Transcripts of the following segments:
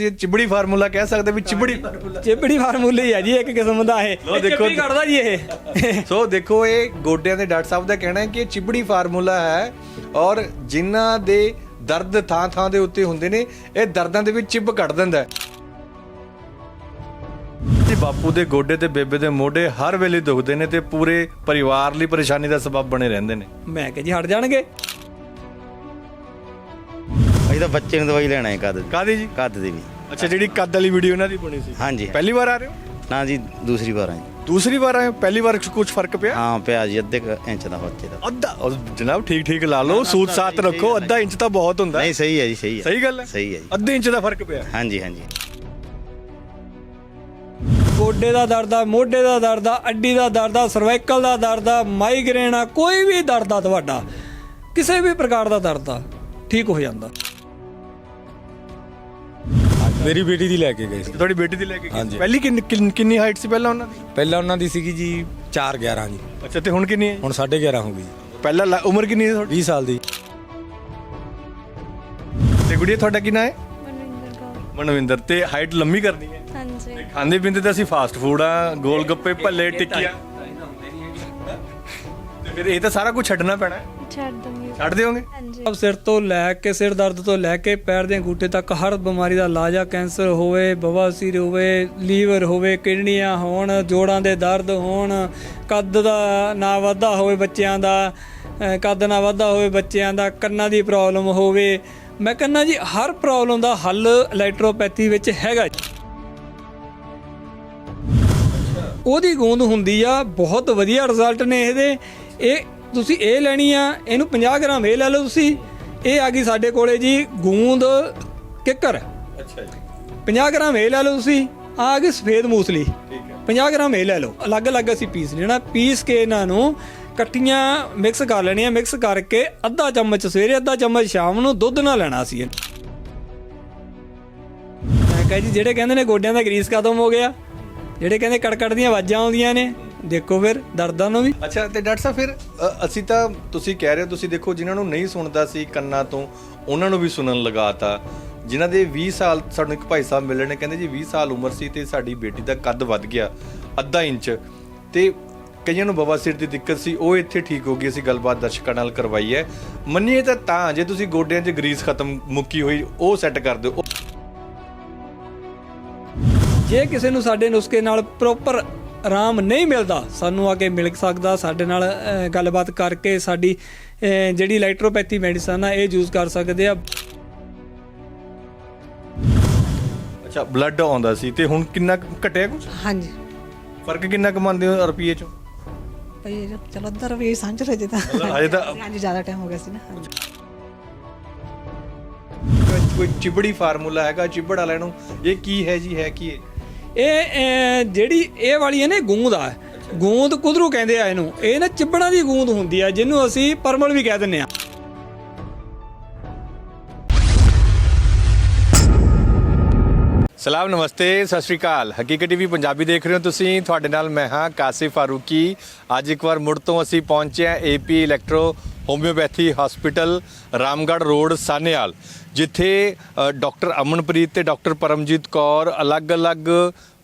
ਅਸੀਂ ਚਿਬੜੀ ਫਾਰਮੂਲਾ ਕਹਿ ਸਕਦੇ ਵੀ ਚਿਬੜੀ ਫਾਰਮੂਲਾ ਚਿਬੜੀ ਫਾਰਮੂਲੇ ਹੀ ਆ ਜੀ ਇੱਕ ਕਿਸਮ ਦਾ ਇਹ। ਲਓ ਦੇਖੋ- ਚਿਬੜੀ ਕੱਢਦਾ ਜੀ ਇਹ। ਸੋ ਦੇਖੋ ਇਹ ਗੋਡਿਆਂ ਦੇ ਡਾਕਟਰ ਸਾਹਿਬ ਦਾ ਕਹਿਣਾ ਹੈ ਕਿ ਇਹ ਚਿਬੜੀ ਫਾਰਮੂਲਾ ਹੈ ਔਰ ਜਿਨ੍ਹਾਂ ਦੇ ਦਰਦ ਥਾਂ ਥਾਂ ਦੇ ਉੱਤੇ ਹੁੰਦੇ ਨੇ ਇਹ ਦਰਦਾਂ ਦੇ ਵਿੱਚ ਚਿਬ ਕੱਢ ਦਿੰਦਾ ਹੈ। ਜੀ ਬਾਪੂ ਦੇ ਗੋਡੇ ਤੇ ਬੇਬੇ ਦੇ ਮੋਢੇ ਹਰ ਵੇਲੇ ਦੁਖਦੇ ਨੇ ਤੇ ਪੂਰੇ ਪਰਿਵਾਰ ਲਈ ਪਰੇਸ਼ਾਨੀ ਦਾ ਸਬਬ ਬਣੇ ਰਹਿੰਦੇ ਨੇ। ਮੈਂ ਕਿਹਾ ਜੀ ਹਟ ਜਾਣਗੇ। ਤਾਂ ਬੱਚੇ ਨੂੰ ਦਵਾਈ ਲੈਣਾ ਹੈ ਕੱਦ ਦੀ। ਕਾਦੀ ਜੀ? ਕੱਦ ਦੀ ਵੀ। ਅੱਛਾ ਜਿਹੜੀ ਕੱਦ ਵਾਲੀ ਵੀਡੀਓ ਇਹਨਾਂ ਦੀ ਬਣੀ ਸੀ। ਹਾਂਜੀ। ਪਹਿਲੀ ਵਾਰ ਆ ਰਹੇ ਹੋ? ਨਾ ਜੀ ਦੂਸਰੀ ਵਾਰ ਆਏ ਦੂਸਰੀ ਵਾਰ ਆਏ ਹੋ? ਪਹਿਲੀ ਵਾਰ ਕੁਝ ਫ਼ਰਕ ਪਿਆ? ਹਾਂ ਪਿਆ ਜੀ ਅੱਧੇ ਕੁ ਇੰਚ ਦਾ ਬੱਚੇ ਦਾ ਅੱਧਾ ਉਹ ਜਨਾਬ ਠੀਕ ਠੀਕ ਲਾ ਲਓ ਸੂਤ ਸਾਤ ਰੱਖੋ ਅੱਧਾ ਇੰਚ ਤਾਂ ਬਹੁਤ ਹੁੰਦਾ। ਨਹੀਂ ਸਹੀ ਹੈ ਜੀ ਸਹੀ ਹੈ। ਸਹੀ ਗੱਲ ਹੈ? ਸਹੀ ਹੈ ਜੀ। ਅੱਧੇ ਇੰਚ ਦਾ ਫ਼ਰਕ ਪਿਆ। ਹਾਂਜੀ ਹਾਂਜੀ। ਗੋਡੇ ਦਾ ਦਰਦ ਆ ਮੋਢੇ ਦਾ ਦਰਦ ਆ ਅੱਡੀ ਦਾ ਦਰਦ ਆ ਸਰਵਾਈਕਲ ਦਾ ਦਰਦ ਆ ਮਾਈਗ੍ਰੇਨ ਆ ਕੋਈ ਵੀ ਦਰਦ ਆ ਤੁਹਾਡਾ ਕਿਸੇ ਵੀ ਪ੍ਰਕਾਰ ਦਾ ਦਰਦ ਆ ਠੀਕ ਹੋ ਜਾਂਦਾ। ਮੇਰੀ ਬੇਟੀ ਦੀ ਲੈ ਕੇ ਗਏ ਸੀ। ਤੁਹਾਡੀ ਬੇਟੀ ਦੀ ਲੈ ਕੇ ਗਏ ਹਾਂਜੀ। ਪਹਿਲੀ ਕਿੰਨੀ- ਕਿੰਨ- ਕਿੰਨੀ ਹਾਈਟ ਸੀ ਪਹਿਲਾਂ ਉਹਨਾਂ ਦੀ? ਪਹਿਲਾਂ ਉਹਨਾਂ ਦੀ ਸੀਗੀ ਜੀ 4 11 ਜੀ। ਅੱਛਾ ਤੇ ਹੁਣ ਕਿੰਨੀ ਹੈ? ਹੁਣ 11.5 ਹੋ ਗਈ ਜੀ। ਪਹਿਲਾਂ ਲਾ- ਉਮਰ ਕਿੰਨੀ ਹੈ ਤੁਹਾਡੀ? 20 ਸਾਲ ਦੀ। ਤੇ ਗੁੜੀਆ ਤੁਹਾਡਾ ਕਿੰਨਾ ਹੈ? ਮਨਵਿੰਦਰ ਕੌਰ। ਮਨਵਿੰਦਰ ਤੇ ਹਾਈਟ ਲੰਮੀ ਕਰਨੀ ਹੈ? ਹਾਂਜੀ। ਖਾਂਦੇ ਪੀਂਦੇ ਤਾਂ ਅਸੀਂ ਫਾਸਟ ਫੂਡ ਆ ਗੋਲ ਗੱਪੇ ਭੱਲੇ ਟਿੱਕੀਆਂ। ਤੇ ਫਿਰ ਇਹ ਤਾਂ ਸਾਰਾ ਕੁਝ ਛੱਡਣਾ ਪੈਣਾ ਹੈ। ਛੱਡ ਦੂੰਗੀ ਛੱਡ ਦਿਓਗੇ? ਸਭ ਸਿਰ ਤੋਂ ਲੈ ਕੇ ਸਿਰ ਦਰਦ ਤੋਂ ਲੈ ਕੇ ਪੈਰ ਦੇ ਅੰਗੂਠੇ ਤੱਕ ਹਰ ਬਿਮਾਰੀ ਦਾ ਇਲਾਜ ਆ। ਕੈਂਸਰ ਹੋਵੇ ਬਵਾਸੀਰ ਹੋਵੇ, ਲੀਵਰ ਹੋਵੇ, ਕਿਡਨੀਆਂ ਹੋਣ, ਜੋੜਾਂ ਦੇ ਦਰਦ ਹੋਣ, ਕੱਦ ਦਾ ਨਾ ਵਾਧਾ ਹੋਵੇ ਬੱਚਿਆਂ ਦਾ ਕੱਦ ਨਾ ਵਾਧਾ ਹੋਵੇ ਬੱਚਿਆਂ ਦਾ, ਕੰਨਾਂ ਦੀ ਪ੍ਰੋਬਲਮ ਹੋਵੇ। ਮੈਂ ਕਹਿੰਦਾ ਜੀ, ਹਰ ਪ੍ਰੋਬਲਮ ਦਾ ਹੱਲ ਇਲੈਕਟ੍ਰੋਪੈਥੀ ਵਿੱਚ ਹੈਗਾ ਉਹਦੀ ਗੂੰਦ ਹੁੰਦੀ ਆ, ਬਹੁਤ ਵਧੀਆ ਰਿਜ਼ਲਟ ਨੇ ਇਹਦੇ। ਇਹ ਤੁਸੀਂ ਇਹ ਲੈਣੀ ਆ ਇਹਨੂੰ 50 ਗ੍ਰਾਮ ਇਹ ਲੈ ਲਓ ਤੁਸੀਂ। ਇਹ ਆ ਗਈ ਸਾਡੇ ਕੋਲੇ ਜੀ ਗੂੰਦ ਕਿੱਕਰ। ਅੱਛਾ ਜੀ। 50 ਗ੍ਰਾਮ ਇਹ ਲੈ ਲਓ ਤੁਸੀਂ ਆ ਗਈ ਸਫੇਦ ਮੂਸਲੀ। ਠੀਕ ਹੈ। 50 ਗ੍ਰਾਮ ਇਹ ਲੈ ਲਓ। ਅਲੱਗ-ਅਲੱਗ ਅਸੀਂ ਪੀਸ ਲੈਣਾ। ਪੀਸ ਕੇ ਇਹਨਾਂ ਨੂੰ ਕੱਟੀਆਂ ਮਿਕਸ ਕਰ ਲੈਣੀਆਂ। ਮਿਕਸ ਕਰਕੇ ਅੱਧਾ ਚਮਚ ਸਵੇਰੇ ਅੱਧਾ ਚਮਚ ਸ਼ਾਮ ਨੂੰ ਦੁੱਧ ਨਾਲ ਲੈਣਾ ਸੀ ਮੈਂ ਕਹਾਂ ਜੀ ਜਿਹੜੇ ਕਹਿੰਦੇ ਨੇ ਗੋਡਿਆਂ ਦਾ ਗਰੀਸ ਖਤਮ ਹੋ ਗਿਆ ਜਿਹੜੇ ਕਹਿੰਦੇ ਕੜਕੜ ਦੀਆਂ ਆਵਾਜ਼ਾਂ ਆਉਂਦੀਆਂ ਨੇ ਦੇਖੋ ਫਿਰ ਦਰਦਾਂ ਨੂੰ ਵੀ। ਅੱਛਾ ਤੇ ਡਾਕਟਰ ਸਾਹਿਬ ਫਿਰ ਅ, ਅਸੀਂ ਤਾਂ ਤੁਸੀਂ ਕਹਿ ਰਹੇ ਹੋ ਤੁਸੀਂ ਦੇਖੋ ਜਿਨ੍ਹਾਂ ਨੂੰ ਨਹੀਂ ਸੁਣਦਾ ਸੀ ਕੰਨਾਂ ਤੋਂ ਉਹਨਾਂ ਨੂੰ ਵੀ ਸੁਣਨ ਲਗਾਤਾ ਜਿਨ੍ਹਾਂ ਦੇ 20 ਸਾਲ ਸਾਨੂੰ ਇੱਕ ਭਾਈ ਸਾਹਿਬ ਮਿਲਣ ਨੇ ਕਹਿੰਦੇ ਜੀ 20 ਸਾਲ ਉਮਰ ਸੀ ਤੇ ਸਾਡੀ ਬੇਟੀ ਦਾ ਕੱਦ ਵੱਧ ਗਿਆ ਅੱਧਾ ਇੰਚ। ਤੇ ਕਈਆਂ ਨੂੰ ਬਵਾਸੀਰ ਦੀ ਦਿੱਕਤ ਸੀ ਉਹ ਇੱਥੇ ਠੀਕ ਹੋ ਗਈ ਅਸੀਂ ਗੱਲਬਾਤ ਦਰਸ਼ਕਾਂ ਨਾਲ ਕਰਵਾਈ ਹੈ। ਮੰਨੀਏ ਤਾਂ ਤਾਂ ਜੇ ਤੁਸੀਂ ਗੋਡਿਆਂ 'ਚ ਗਰੀਸ ਖਤਮ ਮੁੱਕੀ ਹੋਈ ਉਹ ਸੈੱਟ ਕਰ ਦਿਓ। ਜੇ ਕਿਸੇ ਨੂੰ ਸਾਡੇ ਨੁਸਖੇ ਨਾਲ ਪ੍ਰੋਪਰ ਆਰਾਮ ਨਹੀਂ ਮਿਲਦਾ ਸਾਨੂੰ ਆ ਕੇ ਮਿਲ ਸਕਦਾ ਸਾਡੇ ਨਾਲ ਗੱਲਬਾਤ ਕਰਕੇ ਸਾਡੀ ਜਿਹੜੀ ਇਲੈਕਟ੍ਰੋਪੈਥੀ ਮੈਡੀਸਨ ਆ ਇਹ ਯੂਜ਼ ਕਰ ਸਕਦੇ ਆ। ਅੱਛਾ ਬਲੱਡ ਆਉਂਦਾ ਸੀ ਤੇ ਹੁਣ ਕਿੰਨਾ ਘਟਿਆ ਕੁਝ ਹਾਂਜੀ। ਫ਼ਰਕ ਕਿੰਨਾ ਕਮਾਉਂਦੇ ਹੋ ਰੁਪਏ 'ਚੋਂ? ਭਈ ਚਲੋ ਅੰਦਰ ਵੀ ਸਾਂਝ ਰਹੇ ਤਾਂ। ਹਜੇ ਤਾਂ ਹਾਂਜੀ ਜ਼ਿਆਦਾ ਟਾਈਮ ਹੋ ਗਿਆ ਸੀ ਨਾ ਹਾਂਜੀ। ਕੋਈ ਚਿਬੜੀ ਫਾਰਮੂਲਾ ਹੈਗਾ ਚਿਬੜ ਵਾਲਿਆਂ ਨੂੰ ਇਹ ਕੀ ਹੈ ਜੀ ਹੈ ਕੀ ਇਹ? ਇਹ ਜਿਹੜੀ ਇਹ ਵਾਲੀ ਹੈ ਨਾ ਗੂੰਦ ਆ। ਗੂੰਦ ਕੁਦਰੂ ਕਹਿੰਦੇ ਆ ਇਹਨੂੰ। ਇਹ ਨਾ ਚਿੱਬੜਾਂ ਦੀ ਗੂੰਦ ਹੁੰਦੀ ਆ, ਜਿਹਨੂੰ ਅਸੀਂ ਪਰਮਲ ਵੀ ਕਹਿ ਦਿੰਨੇ ਆ। ਸਲਾਮ, ਨਮਸਤੇ, ਸਤਿ ਸ਼੍ਰੀ ਅਕਾਲ। ਹਕੀਕਤ ਟੀਵੀ ਪੰਜਾਬੀ ਦੇਖ ਰਹੇ ਹੋ ਤੁਸੀਂ। ਤੁਹਾਡੇ ਨਾਲ ਮੈਂ ਹਾਂ ਕਾਸਿਫ ਫਾਰੂਕੀ। ਅੱਜ ਇੱਕ ਵਾਰ ਮੁੜ ਤੋਂ ਅਸੀਂ ਪਹੁੰਚੇ ਹਾਂ AP electro homeopathy hospital, Ramgarh road, Sahnewal. ਜਿੱਥੇ ਅ, ਡਾਕਟਰ ਅਮਨਪ੍ਰੀਤ ਤੇ ਡਾਕਟਰ ਪਰਮਜੀਤ ਕੌਰ ਅਲੱਗ-ਅਲੱਗ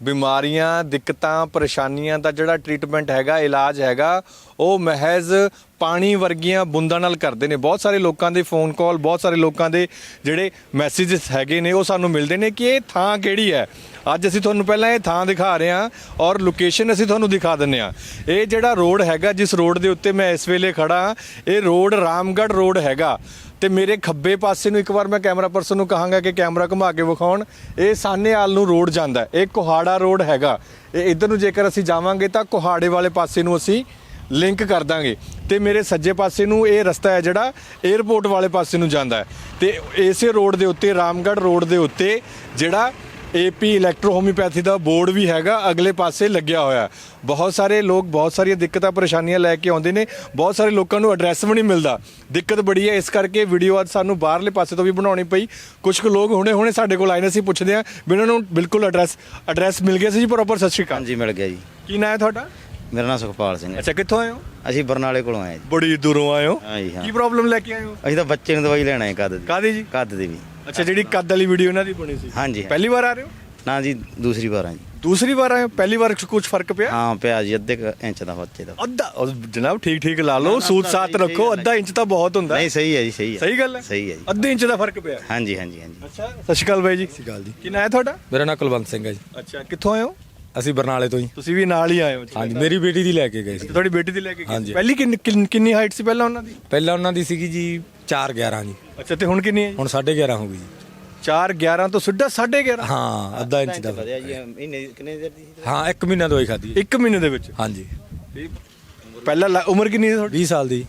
ਬਿਮਾਰੀਆਂ ਦਿੱਕਤਾਂ ਪਰੇਸ਼ਾਨੀਆਂ ਦਾ ਜਿਹੜਾ ਟ੍ਰੀਟਮੈਂਟ ਹੈਗਾ ਇਲਾਜ ਹੈਗਾ ਉਹ ਮਹਿਜ਼ ਪਾਣੀ ਵਰਗੀਆਂ ਬੂੰਦਾਂ ਨਾਲ ਕਰਦੇ ਨੇ। ਬਹੁਤ ਸਾਰੇ ਲੋਕਾਂ ਦੇ ਫੋਨ ਕਾਲ ਬਹੁਤ ਸਾਰੇ ਲੋਕਾਂ ਦੇ ਜਿਹੜੇ ਮੈਸੇजेस ਹੈਗੇ ਨੇ ਉਹ ਸਾਨੂੰ ਮਿਲਦੇ ਨੇ ਕਿ ਇਹ ਥਾਂ ਕਿਹੜੀ ਹੈ? ਅੱਜ ਅਸੀਂ ਤੁਹਾਨੂੰ ਪਹਿਲਾਂ ਇਹ ਥਾਂ ਦਿਖਾ ਰਹੇ ਹਾਂ ਔਰ ਲੋਕੇਸ਼ਨ ਅਸੀਂ ਤੁਹਾਨੂੰ ਦਿਖਾ ਦਿੰਨੇ ਆ ਇਹ ਜਿਹੜਾ ਰੋਡ ਹੈਗਾ ਜਿਸ ਰੋਡ ਦੇ ਉੱਤੇ ਮੈਂ ਇਸ ਵੇਲੇ ਖੜਾ ਹਾਂ, ਇਹ ਰੋਡ ਰਾਮਗੜ੍ਹ ਰੋਡ ਹੈਗਾ। ਤੇ ਮੇਰੇ ਖੱਬੇ ਪਾਸੇ ਨੂੰ ਇੱਕ ਵਾਰ ਮੈਂ ਕੈਮਰਾ ਪਰਸਨ ਨੂੰ ਕਹਾਂਗਾ ਕਿ ਕੈਮਰਾ ਘੁਮਾ ਕੇ ਵਿਖਾਉਣ। ਇਹ ਸਾਨੇਵਾਲ ਨੂੰ ਰੋਡ ਜਾਂਦਾ ਇਹ ਕੋਹਾੜਾ ਰੋਡ ਹੈਗਾ। ਇਹ ਇਧਰ ਨੂੰ ਜੇਕਰ ਅਸੀਂ ਜਾਵਾਂਗੇ ਤਾਂ ਕੋਹਾੜੇ ਵਾਲੇ ਪਾਸੇ ਨੂੰ ਅਸੀਂ ਲਿੰਕ ਕਰ ਦਾਂਗੇ। ਤੇ ਮੇਰੇ ਸੱਜੇ ਪਾਸੇ ਨੂੰ ਇਹ ਰਸਤਾ ਹੈ ਜਿਹੜਾ 에어ਪੋਰਟ ਵਾਲੇ ਪਾਸੇ ਨੂੰ ਜਾਂਦਾ ਹੈ। ਤੇ ਇਸੇ ਰੋਡ ਦੇ ਉੱਤੇ ਰਾਮਗੜ੍ਹ ਰੋਡ ਦੇ ਉੱਤੇ ਜਿਹੜਾ ਏਪੀ ਇਲੈਕਟ੍ਰੋ ਹੋਮਿਓਪੈਥੀ ਦਾ ਬੋਰਡ ਵੀ ਹੈਗਾ ਅਗਲੇ ਪਾਸੇ ਲੱਗਿਆ ਹੋਇਆ। ਬਹੁਤ ਸਾਰੇ ਲੋਕ ਬਹੁਤ ਸਾਰੀਆਂ ਦਿੱਕਤਾਂ ਪਰੇਸ਼ਾਨੀਆਂ ਲੈ ਕੇ ਆਉਂਦੇ ਨੇ। ਬਹੁਤ ਸਾਰੇ ਲੋਕਾਂ ਨੂੰ ਐਡਰੈਸ ਵੀ ਨਹੀਂ ਮਿਲਦਾ। ਦਿੱਕਤ ਬੜੀ ਹੈ ਇਸ ਕਰਕੇ ਵੀਡੀਓ ਅੱਜ ਸਾਨੂੰ ਬਾਹਰਲੇ ਪਾਸੇ ਤੋਂ ਵੀ ਬਣਾਉਣੀ ਪਈ। ਕੁਝ ਕੁ ਲੋਕ ਹੁਣੇ ਹੁਣੇ ਸਾਡੇ ਕੋਲ ਆਏ ਨੇ ਅਸੀਂ ਪੁੱਛਦੇ ਹਾਂ। ਵੀ ਉਹਨਾਂ ਨੂੰ ਬਿਲਕੁਲ ਐਡਰੈਸ ਐਡਰੈਸ ਮਿਲ ਗਿਆ ਸੀ ਜੀ ਪ੍ਰੋਪਰ ਸਤਿ ਸ਼੍ਰੀ ਅਕਾਲ। ਹਾਂਜੀ ਮਿਲ ਗਿਆ ਜੀ। ਕੀ ਨਾਂ ਹੈ ਤੁਹਾਡਾ? ਮੇਰਾ ਨਾਮ ਸੁਖਪਾਲ ਸਿੰਘ ਹੈ। ਅੱਛਾ ਕਿੱਥੋਂ ਆਏ ਹੋ? ਅਸੀਂ ਬਰਨਾਲੇ ਕੋਲੋਂ ਆਏ ਜੀ। ਬੜੀ ਦੂਰੋਂ ਆਏ ਹੋ। ਹਾਂਜੀ ਹਾਂ। ਕੀ ਪ੍ਰੋਬਲਮ ਲੈ ਕੇ ਆਏ ਹੋ? ਅਸੀਂ ਤਾਂ ਬੱਚੇ ਨੂੰ ਦਵਾਈ ਲੈਣਾ ਹੈ ਕੱਦ ਦੀ। ਕਾਦੀ ਜੀ? ਕੱਦ ਦੀ ਵੀ। ਅੱਛਾ ਜਿਹੜੀ ਕੱਦ ਵਾਲੀ ਵੀਡੀਓ ਇਹਨਾਂ ਦੀ ਬਣੀ ਸੀ। ਹਾਂਜੀ ਪਹਿਲੀ ਵਾਰ ਆ ਰਹੇ ਹੋ? ਨਾ ਜੀ ਦੂਸਰੀ ਵਾਰ ਆ ਜੀ। ਦੂਸਰੀ ਵਾਰ ਆਏ ਹੋ? ਪਹਿਲੀ ਵਾਰ ਕੁਝ ਫ਼ਰਕ ਪਿਆ? ਹਾਂ ਪਿਆ ਜੀ ਅੱਧੇ ਕੁ ਇੰਚ ਦਾ ਬੱਚੇ ਦਾ। ਅੱਧਾ ਉਹ ਜਨਾਬ ਠੀਕ ਠੀਕ ਲਾ ਲਓ ਸੂਤ ਸਾਤ ਰੱਖੋ ਅੱਧਾ ਇੰਚ ਤਾਂ ਬਹੁਤ ਹੁੰਦਾ। ਨਹੀਂ ਸਹੀ ਹੈ ਜੀ ਸਹੀ ਹੈ। ਸਹੀ ਗੱਲ ਹੈ? ਸਹੀ ਹੈ ਜੀ। ਅੱਧੇ ਇੰਚ ਦਾ ਫ਼ਰਕ ਪਿਆ। ਹਾਂਜੀ ਹਾਂਜੀ ਹਾਂਜੀ। ਅੱਛਾ ਸਤਿ ਸ਼੍ਰੀ ਅਕਾਲ ਬਾਈ ਜੀ। ਸਤਿ ਸ਼੍ਰੀ ਅਕਾਲ ਜੀ। ਕੀ ਨਾਂ ਹੈ ਤੁਹਾਡਾ? ਮੇਰਾ ਨਾਮ ਕੁਲਵੰਤ ਸਿੰਘ ਹੈ ਜੀ। ਅੱਛਾ ਕਿੱਥੋਂ ਆਏ ਹੋ? ਅਸੀਂ ਬਰਨਾਲੇ ਤੋਂ ਜੀ ਤੁਸੀਂ ਵੀ ਨਾਲ ਹੀ ਆਏ ਹੋ ਹਾਂਜੀ ਮੇਰੀ ਬੇਟੀ ਦੀ ਲੈ ਕੇ ਗਏ ਸੀ। ਤੁਹਾਡੀ ਬੇਟੀ ਦੀ ਲੈ ਕੇ ਗਏ ਹਾਂਜੀ। ਪਹਿਲੀ ਕਿੰਨੀ- ਕਿੰਨ- ਕਿੰਨੀ ਹਾਈਟ ਸੀ ਪਹਿਲਾਂ ਉਹਨਾਂ ਦੀ? ਪਹਿਲਾਂ ਉਹਨਾਂ ਦੀ ਸੀਗੀ ਜੀ 4 11 ਜੀ। ਅੱਛਾ ਤੇ ਹੁਣ ਕਿੰਨੀ ਹੈ ਹੁਣ 11.5 ਹੋ ਗਈ ਜੀ। 4 11 ਤੋਂ ਸਿੱਧਾ 11.5 ਹਾਂ ਅੱਧਾ ਇੰਚ ਦਾ। ਫ਼ਰਕ। ਵਧਿਆ ਜੀ ਮਹੀਨੇ ਕਿੰਨੇ ਦੇਰ ਦੀ ਸੀ? ਹਾਂ 1 ਮਹੀਨਾ ਦਵਾਈ ਹੈ। ਇੱਕ ਮਹੀਨੇ ਦੇ ਵਿੱਚ? ਹਾਂਜੀ। ਪਹਿਲਾਂ ਲਾ- ਉਮਰ ਕਿੰਨੀ ਹੈ ਤੁਹਾਡੀ? 20 ਸਾਲ ਦੀ।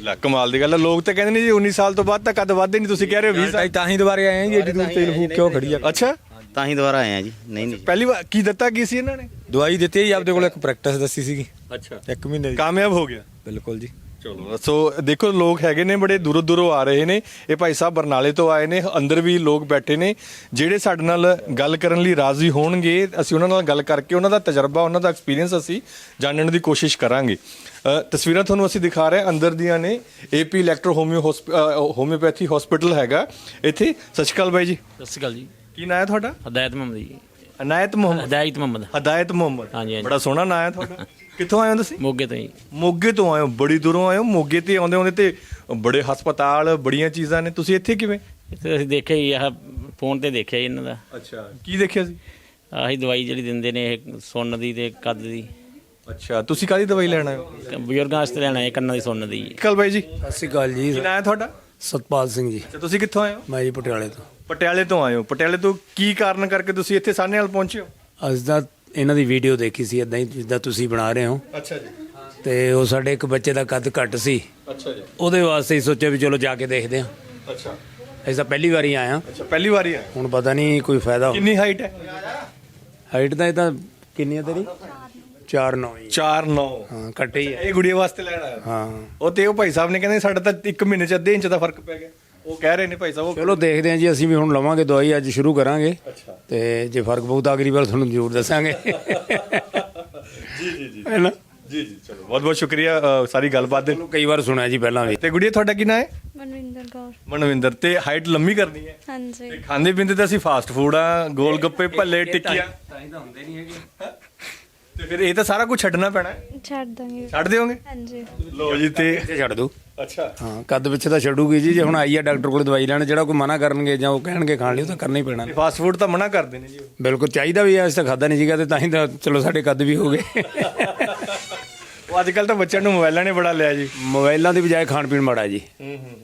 ਲੈ ਕਮਾਲ ਦੀ ਗੱਲ ਹੈ ਲੋਕ ਤਾਂ ਕਹਿੰਦੇ ਨੇ ਜੀ 19 ਸਾਲ ਤੋਂ ਬਾਅਦ ਤਾਂ ਕੱਦ ਵੱਧਦੇ ਨਹੀਂ ਤੁਸੀਂ ਕਹਿ ਰਹੇ ਹੋ 20 ਸਾਲ ਤਾਂ ਹੀ ਦੁਬਾਰੇ ਆਏ ਆ ਜੀ ਏਡੀ ਦੂਰ ਤੇਲ ਫੂਕ ਕਿਉਂ ਖੜੀ ਆ? ਅੱਛਾ। ਤਾਂ ਹੀ ਦੁਬਾਰਾ ਆਏ ਆ ਜੀ। ਨਹੀਂ ਨਹੀਂ। ਪਹਿਲੀ ਵਾਰ ਕੀ ਦਿੱਤਾ ਕੀ ਸੀ ਇਹਨਾਂ ਨੇ? ਦਵਾਈ ਦਿੱਤੀ ਜੀ ਆਪਦੇ ਕੋਲ ਇੱਕ ਪ੍ਰੈਕਟਿਸ ਦੱਸੀ ਸੀਗੀ। ਅੱਛਾ। 1 ਮਹੀਨੇ ਦੀ। ਕਾਮਯਾਬ ਹੋ ਗਿਆ। ਬਿਲਕੁਲ ਜੀ। ਚਲੋ। ਸੋ ਦੇਖੋ ਲੋਕ ਹੈਗੇ ਨੇ ਬੜੇ ਦੂਰੋਂ ਦੂਰੋਂ ਆ ਰਹੇ ਨੇ। ਇਹ ਭਾਈ ਸਾਹਿਬ ਬਰਨਾਲੇ ਤੋਂ ਆਏ ਨੇ ਅੰਦਰ ਵੀ ਲੋਕ ਬੈਠੇ ਨੇ। ਜਿਹੜੇ ਸਾਡੇ ਨਾਲ ਗੱਲ ਕਰਨ ਲਈ ਰਾਜ਼ੀ ਹੋਣਗੇ ਅਸੀਂ ਉਹਨਾਂ ਨਾਲ ਗੱਲ ਕਰਕੇ ਉਹਨਾਂ ਦਾ ਤਜਰਬਾ ਉਹਨਾਂ ਦਾ ਐਕਸਪੀਰੀਅੰਸ ਅਸੀਂ ਜਾਣਨ ਦੀ ਕੋਸ਼ਿਸ਼ ਕਰਾਂਗੇ। ਅ, ਤਸਵੀਰਾਂ ਤੁਹਾਨੂੰ ਅਸੀਂ ਦਿਖਾ ਰਹੇ ਹਾਂ। ਅੰਦਰ ਦੀਆਂ ਨੇ ਏਪੀ ਇਲੈਕਟ੍ਰੋ ਹੋਮਿਓ ਹੌਸਪ- ਅ, ਹੋਮਿਓਪੈਥੀ ਹਸਪੀਟਲ ਹੈਗਾ। ਇੱਥੇ। ਸਤਿ ਸ਼੍ਰੀ ਅਕਾਲ ਬਾਈ ਜੀ। ਸਤਿ ਸ਼੍ਰੀ ਅਕਾਲ ਜੀ। ਕੀ ਨਾਂ ਹੈ ਤੁਹਾਡਾ? ਹਦਾਇਤ ਮੁਹੰਮਦ ਜੀ। ਅਨਾਇਤ ਮੁਹੰਮਦ? ਹਦਾਇਤ ਮੁਹੰਮਦ। ਹਦਾਇਤ ਮੁਹੰਮਦ। ਹਾਂਜੀ, ਹਾਂਜੀ। ਬੜਾ ਸੋਹਣਾ ਨਾਂ ਹੈ ਤੁਹਾਡਾ। ਕਿੱਥੋਂ ਆਏ ਹੋ ਤੁਸੀਂ? ਮੋਗੇ ਤੋਂ ਜੀ। ਮੋਗੇ ਤੋਂ ਆਏ ਹੋ ਬੜੀ ਦੂਰੋਂ ਆਏ ਹੋ। ਮੋਗੇ ਤੇ ਆਉਂਦੇ ਆਉਂਦੇ ਤੇ ਬੜੇ ਹਸਪਤਾਲ ਬੜੀਆਂ ਚੀਜ਼ਾਂ ਨੇ। ਤੁਸੀਂ ਇੱਥੇ ਕਿਵੇਂ? ਇੱਥੇ ਅਸੀਂ ਦੇਖਿਆ ਜੀ ਆਹ ਫੋਨ ਤੇ ਦੇਖਿਆ ਜੀ ਇਹਨਾਂ ਦਾ। ਅੱਛਾ ਕੀ ਦੇਖਿਆ ਸੀ? ਆਹੀ ਦਵਾਈ ਜਿਹੜੀ ਦਿੰਦੇ ਨੇ ਇਹ ਸੁੰਨ ਦੀ ਤੇ ਕੱਦ ਦੀ। ਅੱਛਾ ਤੁਸੀਂ ਕਾਹਦੀ ਦਵਾਈ ਲੈਣ ਆਏ ਹੋ? ਬਜ਼ੁਰਗਾਂ ਵਾਸਤੇ ਲੈਣਾ ਹੈ ਕੰਨਾਂ ਦੀ ਸੁੰਨ ਦੀ ਜੀ। ਕੱਲ ਬਾਈ ਜੀ। ਸਤਿ ਸ਼੍ਰੀ ਅਕਾਲ ਜੀ। ਕੀ ਨਾਂ ਹੈ ਤੁਹਾਡਾ? ਸਤਪਾਲ ਸਿੰਘ ਜੀ। ਅੱਛਾ ਤੁਸੀਂ ਕਿੱਥੋਂ ਆਏ ਹੋ? ਮੈਂ ਜੀ ਪਟਿਆਲੇ ਤੋਂ। ਪਟਿਆਲੇ ਤੋਂ ਆਏ ਹੋ। ਪਟਿਆਲੇ ਤੋਂ ਕੀ ਕਾਰਨ ਕਰਕੇ ਤੁਸੀਂ ਇੱਥੇ ਸਾਹਨੇ ਨਾਲ ਪਹੁੰਚੇ ਹੋ? ਅੱਜ ਦਾ ਇਹਨਾਂ ਦੀ ਵੀਡੀਓ ਦੇਖੀ ਸੀ ਇਦਾਂ ਹੀ ਜਿੱਦਾਂ ਤੁਸੀਂ ਬਣਾ ਰਹੇ ਹੋ। ਅੱਛਾ ਜੀ। ਤੇ ਉਹ ਸਾਡੇ ਇੱਕ ਬੱਚੇ ਦਾ ਕੱਦ ਘੱਟ ਸੀ। ਅੱਛਾ ਜੀ। ਉਹਦੇ ਵਾਸਤੇ ਹੀ ਸੋਚਿਆ ਵੀ ਚਲੋ ਜਾ ਕੇ ਦੇਖਦੇ ਹਾਂ। ਅੱਛਾ। ਅਸੀਂ ਤਾਂ ਪਹਿਲੀ ਵਾਰੀ ਆਏ ਹਾਂ। ਅੱਛਾ ਪਹਿਲੀ ਵਾਰੀ ਆਏ ਹੁਣ ਪਤਾ ਨਹੀਂ ਕੋਈ ਫਾਇਦਾ ਕਿੰਨੀ ਹਾਈਟ ਹੈ? ਹਾਈਟ ਤਾਂ ਇਹ ਤਾਂ ਕਿੰਨੀ ਹੈ ਤੇਰੀ? 4 9 ਹੀ 4 9 ਹਾਂ ਘੱਟ ਹੀ ਹੈ ਇਹ ਗੁੜੀਆ ਵਾਸਤੇ ਲੈਣ ਆਇਆ ਹਾਂ। ਉਹ ਤੇ ਉਹ ਭਾਈ ਸਾਹਿਬ ਨੇ ਕਹਿੰਦੇ ਸਾਡਾ ਤਾਂ 1 ਮਹੀਨੇ ਚ ਅੱਧੇ ਇੰਚ ਦਾ ਫ਼ਰਕ ਪੈ ਗਿਆ। ਉਹ ਕਹਿ ਰਹੇ ਨੇ ਭਾਈ ਸਾਹਿਬ ਚਲੋ ਦੇਖਦੇ ਹਾਂ ਜੀ ਅਸੀਂ ਵੀ ਹੁਣ ਲਵਾਂਗੇ ਦਵਾਈ ਅੱਜ ਸ਼ੁਰੂ ਕਰਾਂਗੇ। ਅੱਛਾ। ਤੇ ਜੇ ਫ਼ਰਕ ਪਊ ਅਗਲੀ ਵਾਰ ਤੁਹਾਨੂੰ ਜ਼ਰੂਰ ਦੱਸਾਂਗੇ। ਜੀ ਜੀ ਜੀ। ਹੈ ਨਾ? ਜੀ ਜੀ ਚਲੋ ਬਹੁਤ ਬਹੁਤ ਸ਼ੁਕਰੀਆ ਸਾਰੀ ਗੱਲਬਾਤ ਦੇ ਕਈ ਵਾਰ ਸੁਣਿਆ ਜੀ ਪਹਿਲਾਂ ਵੀ। ਤੇ ਗੁੜੀਆ ਤੁਹਾਡਾ ਕੀ ਨਾਂ ਹੈ? ਮਨਵਿੰਦਰ ਕੌਰ। ਮਨਵਿੰਦਰ ਤੇ ਹਾਈਟ ਲੰਮੀ ਕਰਨੀ ਹੈ। ਹਾਂਜੀ। ਤੇ ਖਾਂਦੇ ਪੀਂਦੇ ਤਾਂ ਅਸੀਂ ਫਾਸਟ ਫੂਡ ਆ ਗੋਲ ਗੱਪੇ ਭੱਲੇ ਟਿੱਕੀਆਂ। ਤਾਂ ਹੀ ਤਾਂ ਹੁੰਦੇ ਨਹੀਂ ਹੈਗੇ। ਤੇ ਫਿਰ ਇਹ ਤਾਂ ਸਾਰਾ ਕੁਝ ਛੱਡਣਾ ਪੈਣਾ ਹੈ। ਛੱਡ ਦਾਂਗੇ। ਛੱਡ ਦਿਓਗੇ? ਹਾਂਜੀ। ਲੋ ਜੀ ਤੇ ਤੇ ਛੱਡ ਦੋ। ਅੱਛਾ। ਹਾਂ ਕੱਦ ਵਿੱਚ ਤਾਂ ਛੱਡੂਗੀ ਜੀ ਜੇ ਹੁਣ ਆਈ ਆ ਡਾਕਟਰ ਕੋਲ ਦਵਾਈ ਲੈਣ ਜਿਹੜਾ ਕੋਈ ਮਨਾ ਕਰਨਗੇ ਜਾਂ ਉਹ ਕਹਿਣਗੇ ਖਾਣ ਲਈ ਉਹ ਤਾਂ ਕਰਨਾ ਹੀ ਪੈਣਾ। ਫਾਸਟ ਫੂਡ ਤਾਂ ਮਨਾ ਕਰਦੇ ਨੇ ਜੀ ਉਹ। ਬਿਲਕੁਲ ਚਾਹੀਦਾ ਵੀ ਐ ਅਸੀਂ ਤਾਂ ਖਾਦਾ ਨਹੀਂ ਸੀਗਾ ਤੇ ਤਾਂ ਹੀ ਤਾਂ ਚਲੋ ਸਾਡੇ ਕੱਦ ਵੀ ਹੋ ਗਏ। ਉਹ ਅੱਜ ਕੱਲ ਤਾਂ ਬੱਚਿਆਂ ਨੂੰ ਮੋਬਾਈਲਾਂ ਨੇ ਬੜਾ ਲਿਆ ਜੀ। ਮੋਬਾਈਲਾਂ ਦੀ ਬਜਾਏ ਖਾਣ ਪੀਣ ਮਾੜਾ ਜੀ।